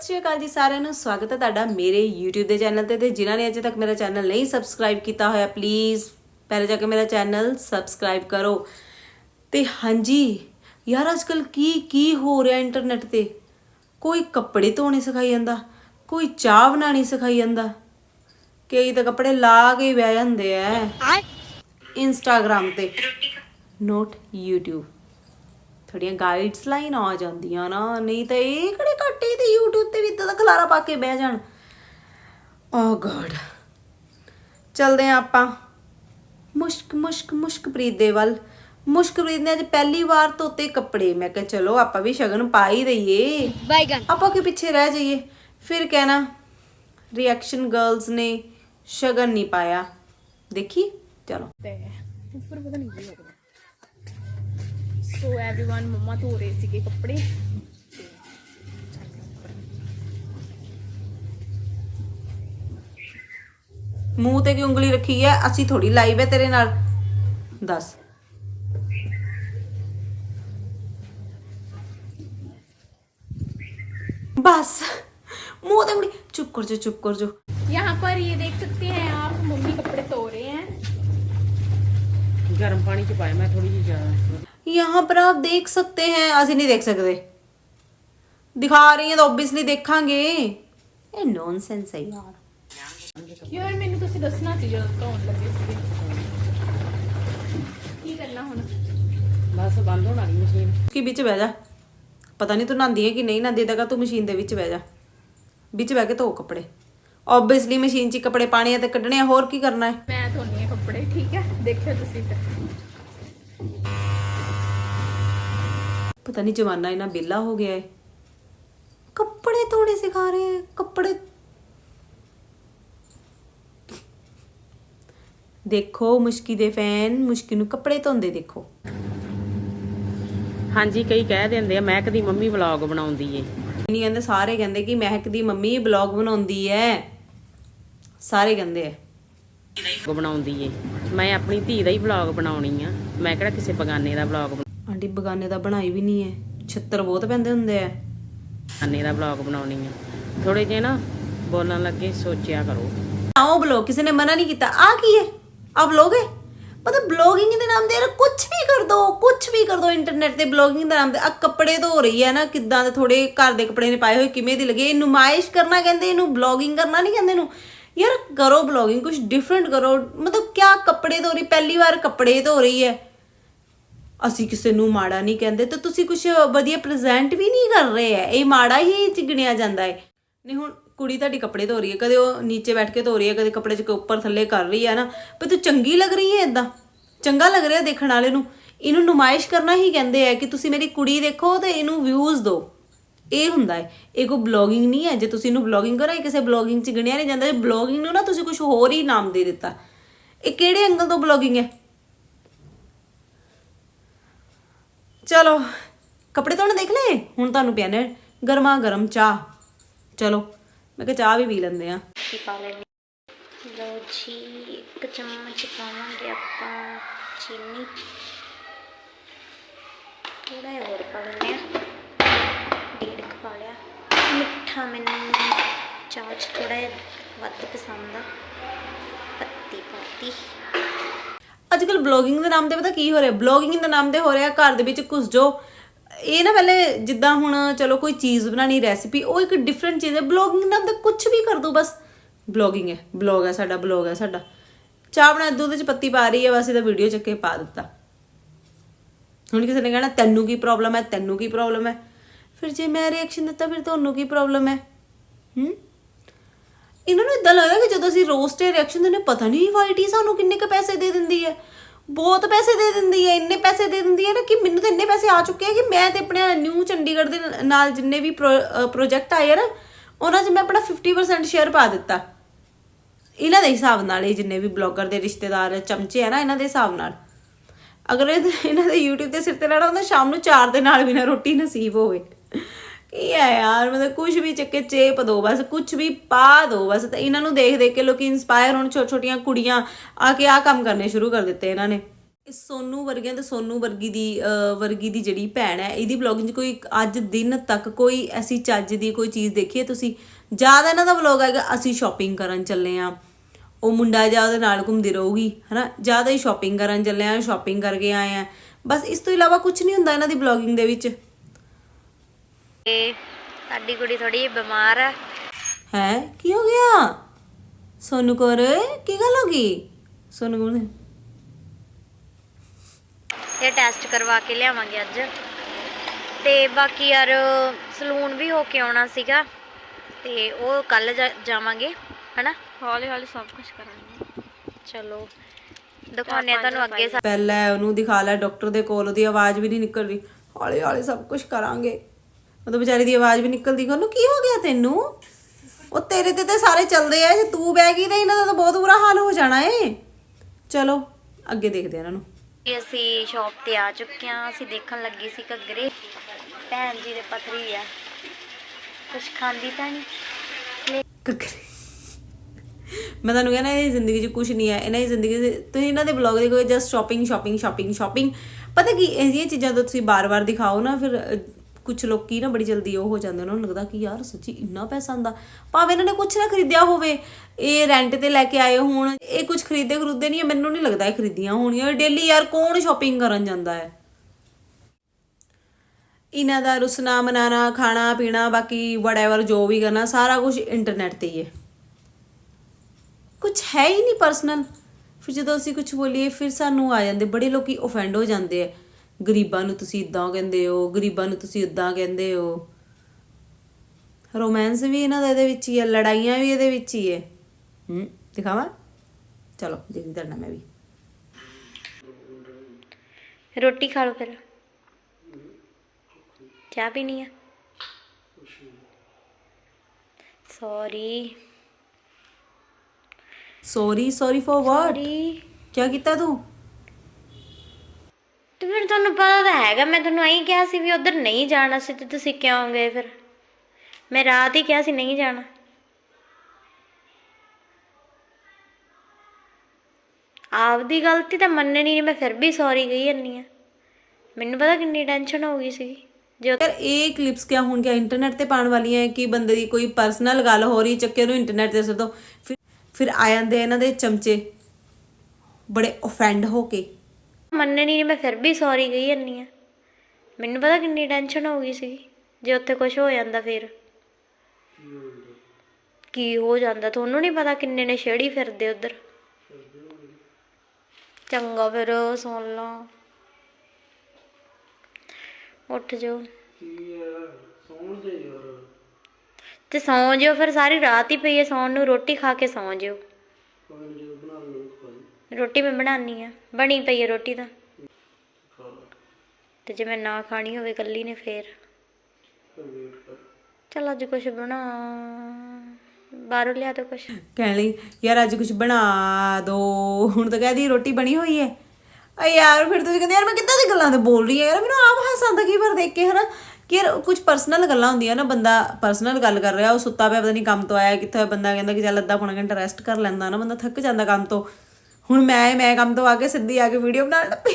ਸਤਿ ਸ਼੍ਰੀ ਅਕਾਲ ਜੀ ਸਾਰਿਆਂ ਨੂੰ। ਸਵਾਗਤ ਹੈ ਤੁਹਾਡਾ ਮੇਰੇ YouTube ਦੇ ਚੈਨਲ ਤੇ ਤੇ ਜਿਨ੍ਹਾਂ ਨੇ ਅਜੇ ਤੱਕ ਮੇਰਾ ਚੈਨਲ ਨਹੀਂ ਸਬਸਕ੍ਰਾਈਬ ਕੀਤਾ ਹੋਇਆ ਪਲੀਜ਼ ਪਹਿਲੇ ਜਾ ਕੇ ਮੇਰਾ ਚੈਨਲ ਸਬਸਕ੍ਰਾਈਬ ਕਰੋ। ਤੇ ਹਾਂਜੀ ਯਾਰ ਅੱਜਕੱਲ ਕੀ ਕੀ ਹੋ ਰਿਹਾ ਇੰਟਰਨੈਟ ਤੇ? ਕੋਈ ਕੱਪੜੇ ਧੋਣੇ ਸਿਖਾਈ ਜਾਂਦਾ ਕੋਈ ਚਾਹ ਬਣਾਣੀ ਸਿਖਾਈ ਜਾਂਦਾ। ਕਈ ਤਾਂ ਕੱਪੜੇ ਲਾ ਕੇ ਬਹਿ ਜਾਂਦੇ ਐ। ਇੰਸਟਾਗ੍ਰam ਤੇ। ਨੋਟ YouTube ਥੋੜੀਆਂ ਗਾਈਡਸ ਲਾਈਨ ਆ ਜਾਂਦੀਆਂ ਨਾ ਨਹੀਂ ਤਾਂ ਇਹ ਕਿਹੜੇ ਘੱਟੇ ਤੇ YouTube ਤੇ ਵੀ ਇਦਾਂ ਦਾ ਖਲਾਰਾ ਪਾ ਕੇ ਬਹਿ ਜਾਣ। ਓ ਗॉड ਚਲਦੇ ਆ ਆਪਾਂ। ਮੁਸ਼ਕ ਮੁਸ਼ਕ ਮੁਸ਼ਕਪ੍ਰੀਤ ਦੇ ਵੱਲ। ਮੁਸ਼ਕਪ੍ਰੀਤ ਨੇ ਅੱਜ ਪਹਿਲੀ ਵਾਰ ਧੋਤੇ ਕੱਪੜੇ। ਮੈਂ ਕਿਹਾ ਚਲੋ ਆਪਾਂ ਵੀ ਸ਼ਗਨ ਪਾ ਹੀ ਦਈਏ। ਬਾਈਗਨ ਆਪਾਂ ਕਿ ਪਿੱਛੇ ਰਹਿ ਜਾਈਏ। ਫਿਰ ਕਹਿਣਾ ਰਿਐਕਸ਼ਨ ਗਰਲਸ ਨੇ ਸ਼ਗਨ ਨਹੀਂ ਪਾਇਆ। ਦੇਖੀ? ਚਲੋ। ਤੇ ਉੱਪਰ ਪਤਾ ਨਹੀਂ ਕੀ ਲੱਗਦਾ। ਸੋ एवरीवन ਮੰਮਾ ਧੋ ਰਹੇ ਸੀਗੇ ਕੱਪੜੇ ਤੇ ਚੱਲਦੇ ਉੱਪਰ ਮੂੰਹ ਤੇ ਕੀ ਉਂਗਲੀ ਰੱਖੀ ਹੈ ਅਸੀਂ ਥੋੜੀ ਲਾਈਵ ਹੈ ਤੇਰੇ ਨਾਲ ਦੱਸ ਬਸ ਮੂੰਹ ਤੇ ਉਂਗਲੀ ਚੁੱਪ ਕਰ ਜੋ ਚੁੱਪ ਕਰ ਜੋ यहाँ पर ये देख सकते हैं आप मम्मी कपड़े धो रहे हैं ਗਰਮ ਪਾਣੀ ਚ ਪਾਇਆ ਮੈਂ ਥੋੜੀ ਜਿਹੀ ਜ਼ਿਆਦਾ यहाँ पर आप देख सकते हैं ਅਸੀਂ ਨਹੀਂ ਦੇਖ ਸਕਦੇ ਦਿਖਾ ਰਹੀ ਹੈ ਤਾਂ ਆਬਵੀਅਸਲੀ ਦੇਖਾਂਗੇ ਇਹ ਨੌਨਸੈਂਸ ਹੈ ਯਾਰ ਯਾਰ ਮੈਨੂੰ ਤੁਸੀਂ ਦੱਸਣਾ ਸੀ ਜਦੋਂ ਧੋਣ ਲੱਗੇ ਸੀਗੇ ਕੀ ਕਰਨਾ ਹੁਣ ਬਸ ਬੰਦ ਹੋਣ ਵਾਲੀ ਮਸ਼ੀਨ ਕਿ ਵਿੱਚ ਬਹਿ ਜਾ ਪਤਾ ਨਹੀਂ ਤੂੰ ਨਹਾਉਂਦੀ ਹੈ ਕਿ ਨਹੀਂ ਨਹਾਉਂਦੀ ਤਾਂ ਤੂੰ ਮਸ਼ੀਨ ਦੇ ਵਿੱਚ ਬਹਿ ਜਾ ਵਿੱਚ ਬਹਿ ਕੇ ਧੋ ਕੱਪੜੇ ਆਬਵੀਅਸਲੀ ਮਸ਼ੀਨ 'ਚ ਹੀ ਕੱਪੜੇ ਪਾਣੇ ਆ ਤੇ ਕੱਢਣੇ ਆ ਹੋਰ ਕੀ ਕਰਨਾ ਹੈ ਮੈਂ ਧੋਣੀ ਹੈ ਕੱਪੜੇ ਠੀਕ ਹੈ ਦੇਖਿਓ ਤੁਸੀਂ ਫਿਰ ਪਤਾ ਨਹੀਂ ਜਮਾਨਾ ਇਹਨਾਂ ਬੇਲਾ ਹੋ ਗਿਆ ਹੈ ਕੱਪੜੇ ਧੋਣੇ ਸਿਖਾ ਰਹੇ ਕੱਪੜੇ। ਦੇਖੋ ਮੁਸ਼ਕੀ ਦੇ ਫੈਨ ਮੁਸ਼ਕੀ ਨੂੰ ਕੱਪੜੇ ਧੋਂਦੇ ਦੇਖੋ। ਹਾਂਜੀ ਕਈ ਕਹਿ ਦਿੰਦੇ ਆ ਮਹਿਕ ਦੀ ਮੰਮੀ ਵਲੌਗ ਬਣਾਉਂਦੀ ਏ। ਨਹੀਂ ਕਹਿੰਦੇ ਸਾਰੇ ਕਹਿੰਦੇ ਕਿ ਮਹਿਕ ਦੀ ਮੰਮੀ ਬਲੌਗ ਬਣਾਉਂਦੀ ਹੈ ਸਾਰੇ ਕਹਿੰਦੇ ਆ। ਵਲੌਗ ਬਣਾਉਂਦੀ ਏ। ਮੈਂ ਆਪਣੀ ਧੀ ਦਾ ਹੀ ਵਲੌਗ ਬਣਾਉਣੀ ਆ। ਮੈਂ ਕਿਹੜਾ ਕਿਸੇ ਬਗਾਨੇ ਦਾ ਵਲੌਗ ਆਂਟੀ ਬਗਾਨੇ ਦਾ ਬਣਾਈ ਵੀ ਨਹੀਂ ਹੈ ਛੱਤਰ ਬਹੁਤ ਪੈਂਦੇ ਹੁੰਦੇ ਆ ਬਗਾਨੇ ਦਾ ਵਲੌਗ ਬਣਾਉਣੀ ਆ। ਥੋੜੇ ਜੇ ਨਾ ਬੋਲਣ ਲੱਗੇ ਸੋਚਿਆ ਕਰੋ। ਆਓ ਬਲੌਗ ਕਿਸੇ ਨੇ ਮਨਾ ਨਹੀਂ ਕੀਤਾ। ਆ ਕੀ ਹੈ ਆ ਬਲੌਗ ਹੈ ਮਤਲਬ ਬਲੌਗਿੰਗ ਦੇ ਨਾਮ ਤੇ ਯਾਰ ਕੁਝ ਵੀ ਕਰ ਦੋ ਕੁਝ ਵੀ ਕਰ ਦੋ ਇੰਟਰਨੈਟ ਤੇ ਬਲੌਗਿੰਗ ਦੇ ਨਾਮ ਤੇ। ਆ ਕੱਪੜੇ ਧੋ ਰਹੀ ਹੈ ਨਾ ਕਿੱਦਾਂ ਦੇ ਥੋੜੇ ਘਰ ਦੇ ਕੱਪੜੇ ਨੇ ਪਾਏ ਹੋਏ ਕਿਵੇਂ ਦੀ ਲੱਗੇ। ਇਹ ਨੁਮਾਇਸ਼ ਕਰਨਾ ਕਹਿੰਦੇ ਇਹਨੂੰ ਬਲੌਗਿੰਗ ਕਰਨਾ ਨਹੀਂ ਕਹਿੰਦੇ ਇਹਨੂੰ। ਯਾਰ ਕਰੋ ਬਲੌਗਿੰਗ ਕੁਝ ਡਿਫਰੈਂਟ ਕਰੋ। ਮਤਲਬ ਕਿਆ ਕੱਪੜੇ ਧੋ ਰਹੀ ਪਹਿਲੀ ਵਾਰ ਕੱਪੜੇ ਧੋ ਰਹੀ ਹੈ ਅਸੀਂ ਕਿਸੇ ਨੂੰ ਮਾੜਾ ਨਹੀਂ ਕਹਿੰਦੇ, ਤੇ ਤੁਸੀਂ ਕੁਝ ਵਧੀਆ ਪ੍ਰੈਜ਼ੈਂਟ ਵੀ ਨਹੀਂ ਕਰ ਰਹੇ ਹੈ ਇਹ ਮਾੜਾ ਹੀ ਚ ਗਿਣਿਆ ਜਾਂਦਾ ਹੈ ਨਹੀਂ, ਹੁਣ ਕੁੜੀ ਤੁਹਾਡੀ ਕੱਪੜੇ ਧੋ ਰਹੀ ਹੈ ਕਦੇ ਉਹ ਨੀਚੇ ਬੈਠ ਕੇ ਧੋ ਰਹੀ ਹੈ ਕਦੇ ਕੱਪੜੇ ਚ ਉੱਪਰ ਥੱਲੇ ਕਰ ਰਹੀ ਹੈ ਨਾ। ਪਰ ਤੂੰ ਚੰਗੀ ਲੱਗ ਰਹੀ ਹੈ ਇਦਾਂ ਚੰਗਾ ਲੱਗ ਰਿਹਾ ਦੇਖਣ ਵਾਲੇ ਨੂੰ? ਇਹਨੂੰ ਨੁਮਾਇਸ਼ ਕਰਨਾ ਹੀ ਕਹਿੰਦੇ ਆ ਕਿ ਤੁਸੀਂ ਮੇਰੀ ਕੁੜੀ ਦੇਖੋ ਤੇ ਇਹਨੂੰ ਵਿਊਜ਼ ਦਿਓ ਇਹ ਹੁੰਦਾ ਹੈ ਇਹ ਕੋਈ ਬਲੌਗਿੰਗ ਨਹੀਂ ਹੈ ਜੇ ਤੁਸੀਂ ਇਹਨੂੰ ਬਲੌਗਿੰਗ ਕਰੋ, ਇਹ ਕਿਸੇ ਬਲੌਗਿੰਗ ਚ ਗਿਣਿਆ ਨਹੀਂ ਜਾਂਦਾ। ਜੇ ਬਲੌਗਿੰਗ ਨੂੰ ਨਾ ਤੁਸੀਂ ਕੁਝ ਹੋਰ ਹੀ ਨਾਮ ਦੇ ਦਿੱਤਾ। ਇਹ ਕਿਹੜੇ ਐਂਗਲ ਤੋਂ ਬਲੌਗਿੰਗ ਹੈ ਚਲੋ, ਕੱਪੜੇ ਧੋਣੇ ਦੇਖ ਲਏ? ਹੁਣ ਤੁਹਾਨੂੰ ਪਿਆਨੇ ਗਰਮਾ ਗਰਮ ਚਾਹ। ਚਲੋ, ਮੈਂ ਕਿਹਾ ਚਾਹ ਵੀ ਪੀ ਲੈਂਦੇ ਆ ਕੀ ਪਾ ਲੈਣੀ ਲਓ ਜੀ, ਇੱਕ ਚਮਚ ਪਾਵਾਂਗੇ ਆਪਾਂ ਚੀਨੀ। ਥੋੜਾ ਜਿਹਾ ਹੋਰ ਪਾ ਲੈਂਦੇ ਆ ਡੇਢ ਕੁ ਪਾ ਲਿਆ। ਮਿੱਠਾ ਮੈਨੂੰ ਚਾਹ 'ਚ ਥੋੜਾ ਜਿਹਾ ਵੱਧ ਪਸੰਦ ਆ। ਪੱਤੀ ਪਾਤੀ। ਅੱਜ ਕੱਲ ਬਲੌਗਿੰਗ ਦੇ ਨਾਮ ਤੇ ਪਤਾ ਕੀ ਹੋ ਰਿਹਾ? ਬਲੌਗਿੰਗ ਦੇ ਨਾਮ ਤੇ ਹੋ ਰਿਹਾ ਘਰ ਦੇ ਵਿੱਚ ਘੁਸ ਜੋ ਇਹ ਨਾ ਪਹਿਲੇ ਜਿੱਦਾਂ ਹੁਣ ਚਲੋ ਕੋਈ ਚੀਜ਼ ਬਣਾਣੀ ਰੈਸਿਪੀ ਉਹ ਇੱਕ ਡਿਫਰੈਂਟ ਚੀਜ਼ ਹੈ। ਬਲੌਗਿੰਗ ਨਾਮ ਤੇ ਕੁਝ ਵੀ ਕਰ ਦੋ, ਬਸ। ਬਲੌਗਿੰਗ ਹੈ। ਬਲੌਗ ਹੈ ਸਾਡਾ ਬਲੌਗ ਹੈ ਸਾਡਾ। ਚਾਹ ਬਣਾ, ਦੁੱਧ 'ਚ ਪੱਤੀ ਪਾ ਰਹੀ ਹੈ, ਬਸ ਇਹਦਾ ਵੀਡੀਓ ਚੱਕ ਕੇ ਪਾ ਦਿੱਤਾ। ਹੁਣ ਕਿਸੇ ਨੇ ਕਹਿਣਾ, ਤੈਨੂੰ ਕੀ ਪ੍ਰੋਬਲਮ ਹੈ? ਤੈਨੂੰ ਕੀ ਪ੍ਰੋਬਲਮ ਹੈ? ਫਿਰ ਜੇ ਮੈਂ ਰਿਐਕਸ਼ਨ ਦਿੱਤਾ, ਫਿਰ ਤੁਹਾਨੂੰ ਕੀ ਪ੍ਰੋਬਲਮ ਹੈ? ਹੂੰ? ਇਹਨਾਂ ਨੂੰ ਇਦਾਂ ਲੱਗਦਾ ਕਿ ਜਦੋਂ ਅਸੀਂ ਰੋਸਟ ਰਿਐਕਸ਼ਨ ਦਿੰਦੇ ਪਤਾ ਨਹੀਂ ਵਾਈਟੀ ਸਾਨੂੰ ਕਿੰਨੇ ਕ ਪੈਸੇ ਦੇ ਦਿੰਦੀ ਹੈ। ਬਹੁਤ ਪੈਸੇ ਦੇ ਦਿੰਦੀ ਹੈ, ਇੰਨੇ ਪੈਸੇ ਦੇ ਦਿੰਦੀ ਹੈ ਨਾ ਕਿ ਮੈਨੂੰ ਤਾਂ ਇੰਨੇ ਪੈਸੇ ਆ ਚੁੱਕੇ ਆ ਕਿ ਮੈਂ ਤੇ ਆਪਣੇ ਨਿਊ ਚੰਡੀਗੜ੍ਹ ਦੇ ਨਾਲ ਜਿੰਨੇ ਵੀ ਪ੍ਰੋਜੈਕਟ ਆਏ ਆ ਨਾ, ਉਹਨਾਂ 'ਚ ਮੈਂ ਆਪਣਾ 50% ਸ਼ੇਅਰ ਪਾ ਦਿੱਤਾ। ਇਹਨਾਂ ਦੇ ਹਿਸਾਬ ਨਾਲ ਇਹ ਜਿੰਨੇ ਵੀ ਬਲੌਗਰ ਦੇ ਰਿਸ਼ਤੇਦਾਰ ਚਮਚੇ ਆ ਨਾ, ਇਹਨਾਂ ਦੇ ਹਿਸਾਬ ਨਾਲ। ਅਗਰ ਇਹਨਾਂ ਦੇ YouTube ਤੇ ਸਿਰ ਤੇ ਲੈਣਾ ਹੁੰਦਾ, ਸ਼ਾਮ ਨੂੰ ਚਾਰ ਦੇ ਨਾਲ ਵੀ ਨਾ ਰੋਟੀ ਨਸੀਬ ਹੋਵੇ। ਕੀ ਹੈ ਯਾਰ? ਮਤਲਬ ਕੁਝ ਵੀ ਚੱਕੇ ਚੇਪ ਦੋ ਬਸ ਕੁਝ ਵੀ ਪਾ ਦੋ ਬਸ। ਤਾਂ ਇਹਨਾਂ ਨੂੰ ਦੇਖ ਦੇਖ ਕੇ ਲੋਕੀ ਇਨਸਪਾਇਰ ਹੋਣ ਛੋਟ ਛੋਟੀਆਂ ਕੁੜੀਆਂ ਆ ਕੇ ਆ ਕੰਮ ਕਰਨੇ ਸ਼ੁਰੂ ਕਰ ਦਿੱਤੇ ਇਹਨਾਂ ਨੇ। ਸੋਨੂ ਵਰਗਿਆਂ ਤੇ ਸੋਨੂ ਵਰਗੀ ਦੀ ਵਰਗੀ ਦੀ ਜਿਹੜੀ ਭੈਣ ਹੈ, ਇਹਦੀ ਵਲੌਗਿੰਗ 'ਚ ਕੋਈ ਅੱਜ ਦਿਨ ਤੱਕ ਕੋਈ ਐਸੀ ਚੱਜ ਦੀ ਕੋਈ ਚੀਜ਼ ਦੇਖੀ ਹੈ ਤੁਸੀਂ? ਜ਼ਿਆਦਾ ਇਹਨਾਂ ਦਾ ਵਲੌਗ ਹੈਗਾ, ਅਸੀਂ ਸ਼ਾਪਿੰਗ ਕਰਨ ਚੱਲੇ ਆ ਉਹ ਮੁੰਡਾ ਜਾਂ ਉਹਦੇ ਨਾਲ ਘੁੰਮਦੀ ਰਹੂਗੀ, ਹਨਾ? ਜ਼ਿਆਦਾ ਹੀ ਸ਼ਾਪਿੰਗ ਕਰਨ ਚੱਲੇ ਆ ਸ਼ਾਪਿੰਗ ਕਰਕੇ ਆਏ ਆ ਬਸ ਇਸ ਤੋਂ ਇਲਾਵਾ ਕੁਝ ਨਹੀਂ ਹੁੰਦਾ ਇਹਨਾਂ ਦੀ ਵਲੌਗਿੰਗ ਦੇ ਵਿੱਚ। ਤੇ ਸਾਡੀ ਕੁੜੀ ਥੋੜੀ ਬਿਮਾਰ ਹੈ ਹੈ? ਕੀ ਹੋ ਗਿਆ? ਸੋਨੂ ਕੋਰ ਕੀ ਗੱਲ ਹੋ ਗਈ? ਸੋਨੂ ਕੋਰ ਇਹ ਟੈਸਟ ਕਰਵਾ ਕੇ ਲਿਆਵਾਂਗੇ ਅੱਜ। ਤੇ ਬਾਕੀ ਯਾਰ ਸਲੂਨ ਵੀ ਹੋ ਕੇ ਆਉਣਾ ਸੀਗਾ। ਤੇ ਉਹ ਕੱਲ ਜਾਵਾਂਗੇ ਹਨਾ? ਹੌਲੀ ਹੌਲੀ ਸਭ ਕੁਝ ਕਰਾਂਗੇ। ਚਲੋ ਦਿਖਾਉਂਦੇ ਆ ਤੁਹਾਨੂੰ ਅੱਗੇ ਪਹਿਲਾਂ ਉਹਨੂੰ ਦਿਖਾ ਲੈ ਡਾਕਟਰ ਦੇ ਕੋਲ ਉਹਦੀ ਆਵਾਜ਼ ਵੀ ਨਹੀਂ ਨਿਕਲ ਰਹੀ ਹੌਲੀ ਹੌਲੀ ਸਭ ਕੁਝ ਕਰਾਂਗੇ। ਤਾਂ ਵਿਚਾਰੀ ਦੀ ਆਵਾਜ਼ ਵੀ ਨਿਕਲਦੀ ਉਹਨੂੰ ਕੀ ਹੋ ਗਿਆ ਤੈਨੂੰ? ਉਹ ਤੇਰੇ ਤੇ ਤੇ ਸਾਰੇ ਚੱਲਦੇ ਆ ਜੇ ਤੂੰ ਬਹਿ ਗਈ ਤਾਂ ਇਹਨਾਂ ਦਾ ਤਾਂ ਬਹੁਤ ਬੁਰਾ ਹਾਲ ਹੋ ਜਾਣਾ ਏ। ਚਲੋ ਅੱਗੇ ਦੇਖਦੇ ਆ ਇਹਨਾਂ ਨੂੰ। ਜੀ ਅਸੀਂ ਸ਼ਾਪ ਤੇ ਆ ਚੁੱਕੇ ਹਾਂ। ਅਸੀਂ ਦੇਖਣ ਲੱਗੀ ਸੀ ਘੱਗਰੇ। ਭੈਣ ਜੀ ਦੇ ਪਥਰੀ ਆ। ਕੁਛ ਖਾਂਦੀ ਤਾਂ ਨਹੀਂ। ਕੱਕਰੇ ਮੈਂ ਤੁਹਾਨੂੰ ਕਹਿੰਦਾ ਇਹਦੀ ਜ਼ਿੰਦਗੀ 'ਚ ਕੁਝ ਨਹੀਂ ਹੈ ਇਹਨਾਂ ਦੀ ਜ਼ਿੰਦਗੀ ਤੁਸੀਂ ਇਹਨਾਂ ਦੇ ਬਲੌਗ ਦੇਖੋਗੇ just shopping shopping shopping shopping ਪਤਾ ਕੀ ਇਹ ਜਿਹੀਆਂ ਚੀਜ਼ਾਂ ਤੋਂ ਤੁਸੀਂ ਬਾਰ-ਬਾਰ ਦਿਖਾਓ ਨਾ ਫਿਰ ਕੁਝ ਲੋਕੀ ਨਾ ਬੜੀ ਜਲਦੀ ਉਹ ਹੋ ਜਾਂਦੇ ਉਹਨਾਂ ਨੂੰ ਲੱਗਦਾ ਕਿ ਯਾਰ ਸੱਚੀ ਇੰਨਾ ਪੈਸਾ ਆਂਦਾ ਭਾਵੇਂ ਇਹਨਾਂ ਨੇ ਕੁਝ ਨਾ ਖਰੀਦਿਆ ਹੋਵੇ, ਇਹ ਰੈਂਟ ਤੇ ਲੈ ਕੇ ਆਏ ਹੋਣ, ਇਹ ਕੁਝ ਖਰੀਦੇ ਖਰੂਦੇ ਨਹੀਂ ਮੈਨੂੰ ਨਹੀਂ ਲੱਗਦਾ ਇਹ ਖਰੀਦੀਆਂ ਹੋਣੀਆਂ। ਡੇਲੀ ਯਾਰ ਕੌਣ ਸ਼ਾਪਿੰਗ ਕਰਨ ਜਾਂਦਾ ਹੈ? ਇਹਨਾਂ ਦਾ ਰੁਸਨਾ, ਮਨਾਣਾ, ਖਾਣਾ, ਪੀਣਾ, ਬਾਕੀ ਵਟਐਵਰ ਜੋ ਵੀ ਕਰਨਾ, ਸਾਰਾ ਕੁਝ ਇੰਟਰਨੈਟ ਤੇ ਹੀ ਹੈ। ਕੁਝ ਹੈ ਹੀ ਨਹੀਂ ਪਰਸਨਲ ਫਿਰ ਜਦੋਂ ਅਸੀਂ ਕੁਝ ਬੋਲੀਏ, ਫਿਰ ਸਾਨੂੰ ਆ ਜਾਂਦੇ, ਬੜੇ ਲੋਕੀ ਆਫੈਂਡ ਹੋ ਜਾਂਦੇ ਆ। ਗਰੀਬਾਂ ਨੂੰ ਤੁਸੀਂ ਇਦਾਂ ਕਹਿੰਦੇ ਹੋ ਗਰੀਬਾਂ ਨੂੰ ਤੁਸੀਂ ਇਦਾਂ ਕਹਿੰਦੇ ਹੋ। ਰੋਮਾਂਸ ਵੀ ਇਹਨਾਂ ਦਾ ਇਹਦੇ ਵਿੱਚ ਹੀ ਹੈ ਲੜਾਈਆਂ ਵੀ ਇਹਦੇ ਵਿੱਚ ਹੀ ਹੈ। ਹੂੰ ਦਿਖਾਵਾਂ? ਚਲੋ ਦੇਖਦੀ ਤੁਹਾਡੇ ਮੈਂ ਵੀ। ਰੋਟੀ ਖਾ ਲਓ ਫਿਰ। ਚਾਹ ਪੀਣੀ ਆ? Sorry sorry sorry for what sorry ਕੀ ਕੀਤਾ ਤੂੰ? ਤੇ ਫਿਰ ਤੁਹਾਨੂੰ ਪਤਾ ਤਾਂ ਹੈਗਾ, ਮੈਂ ਤੁਹਾਨੂੰ ਆਈ ਕਿਹਾ ਸੀ ਵੀ ਉਧਰ ਨਹੀਂ ਜਾਣਾ ਸੀ ਤੇ ਤੁਸੀਂ ਕਿਉਂ ਗਏ ਫਿਰ? ਮੈਂ ਰਾਤ ਹੀ ਕਿਹਾ ਸੀ ਨਹੀਂ ਜਾਣਾ। ਆਪਦੀ ਗਲਤੀ ਤਾਂ ਮੰਨਣੀ ਨਹੀਂ ਮੈਂ ਫਿਰ ਵੀ ਸੌਰੀ ਗਈ ਜਾਂਦੀ ਆ ਮੈਨੂੰ ਪਤਾ ਕਿੰਨੀ ਟੈਨਸ਼ਨ ਹੋ ਗਈ ਸੀ ਜੇ ਯਾਰ, ਇਹ ਕਲਿੱਪਸ ਕਿਆ ਹੁਣ ਕਿਆ ਇੰਟਰਨੈਟ ਤੇ ਪਾਉਣ ਵਾਲੀਆਂ ਹੈ ਕਿ ਬੰਦੇ ਦੀ ਕੋਈ ਪਰਸਨਲ ਗੱਲ ਹੋ ਰਹੀ, ਚੱਕੇ ਨੂੰ ਇੰਟਰਨੈਟ ਤੇ। ਸਦੋ ਫਿਰ ਫਿਰ ਆ ਜਾਂਦੇ ਇਹਨਾਂ ਦੇ ਚਮਚੇ। ਬੜੇ ਆਫੈਂਡ ਹੋ ਕੇ। ਮੰਨਣੀ ਨਹੀਂ ਮੈਂ ਫਿਰ ਵੀ ਸੌਰੀ ਕਹੀ ਜਾਂਦੀ ਆ ਮੈਨੂੰ ਪਤਾ ਕਿੰਨੀ ਟੈਨਸ਼ਨ ਹੋ ਗਈ ਸੀ ਜੇ ਉੱਥੇ ਕੁਝ ਹੋ ਜਾਂਦਾ ਫਿਰ। ਕੀ ਹੋ ਜਾਂਦਾ ਤੁਹਾਨੂੰ ਨਹੀਂ ਪਤਾ ਕਿੰਨੇ ਨੇ ਛੇੜੀ ਫਿਰਦੇ ਉਧਰ। ਚੰਗਾ ਫਿਰ ਸੁਣ ਲਾ ਉੱਠ ਜਾਓ। ਤੇ ਸੌਂ ਜਿਓ ਫਿਰ ਸਾਰੀ ਰਾਤ ਹੀ ਪਈ ਹੈ ਸੌਣ ਨੂੰ ਰੋਟੀ ਖਾ ਕੇ ਸੌਂ ਜਿਓ। ਰੋਟੀ ਮੈਂ ਬਣਾਉਣੀ ਆ। ਬਣੀ ਪਈ ਹੈ ਰੋਟੀ ਤਾਂ। ਤੇ ਜੇ ਮੈਂ ਨਾ ਖਾਣੀ ਹੋਵੇ ਕੱਲੀ ਨੇ ਫੇਰ। ਚਲ ਅੱਜ ਕੁਛ ਬਣਾ। ਬਾਹਰੋਂ ਲਿਆ ਤਾਂ ਕੁਛ। ਕਹਿਣ ਲਈ, ਯਾਰ ਅੱਜ ਕੁਝ ਬਣਾ ਦੋ। ਹੁਣ ਤਾਂ ਕਹਦੀ ਰੋਟੀ ਬਣੀ ਹੋਈ ਹੈ ਆ ਯਾਰ, ਫਿਰ ਤੁਸੀਂ ਕਹਿੰਦੇ, ਯਾਰ ਮੈਂ ਕਿੱਦਾਂ ਦੀ ਗੱਲਾਂ ਤੇ ਬੋਲ ਰਹੀ ਹਾਂ ਯਾਰ ਮੈਨੂੰ ਆਪ ਹਾਸਾ ਆਉਂਦਾ ਵਾਰ ਦੇਖ ਕੇ, ਹਨਾ? ਕਿ ਯਾਰ ਕੁਝ ਪਰਸਨਲ ਗੱਲਾਂ ਹੁੰਦੀਆਂ ਨਾ, ਬੰਦਾ ਪਰਸਨਲ ਗੱਲ ਕਰ ਰਿਹਾ, ਉਹ ਸੁੱਤਾ ਪਿਆ, ਪਤਾ ਨਹੀਂ ਕੰਮ ਤੋਂ ਆਇਆ ਕਿੱਥੇ ਬੰਦਾ ਕਹਿੰਦਾ ਕਿ ਚੱਲ ਅੱਧਾ ਪੌਣਾ ਘੰਟਾ ਰੈਸਟ ਕਰ ਲੈਂਦਾ ਨਾ, ਬੰਦਾ ਥੱਕ ਜਾਂਦਾ ਕੰਮ ਤੋਂ। ਹੁਣ ਮੈਂ ਮੈਂ ਕੰਮ ਤੋਂ ਆ ਕੇ ਸਿੱਧੀ ਆ ਕੇ ਵੀਡੀਓ ਬਣਾਉਣ ਲੱਪੀ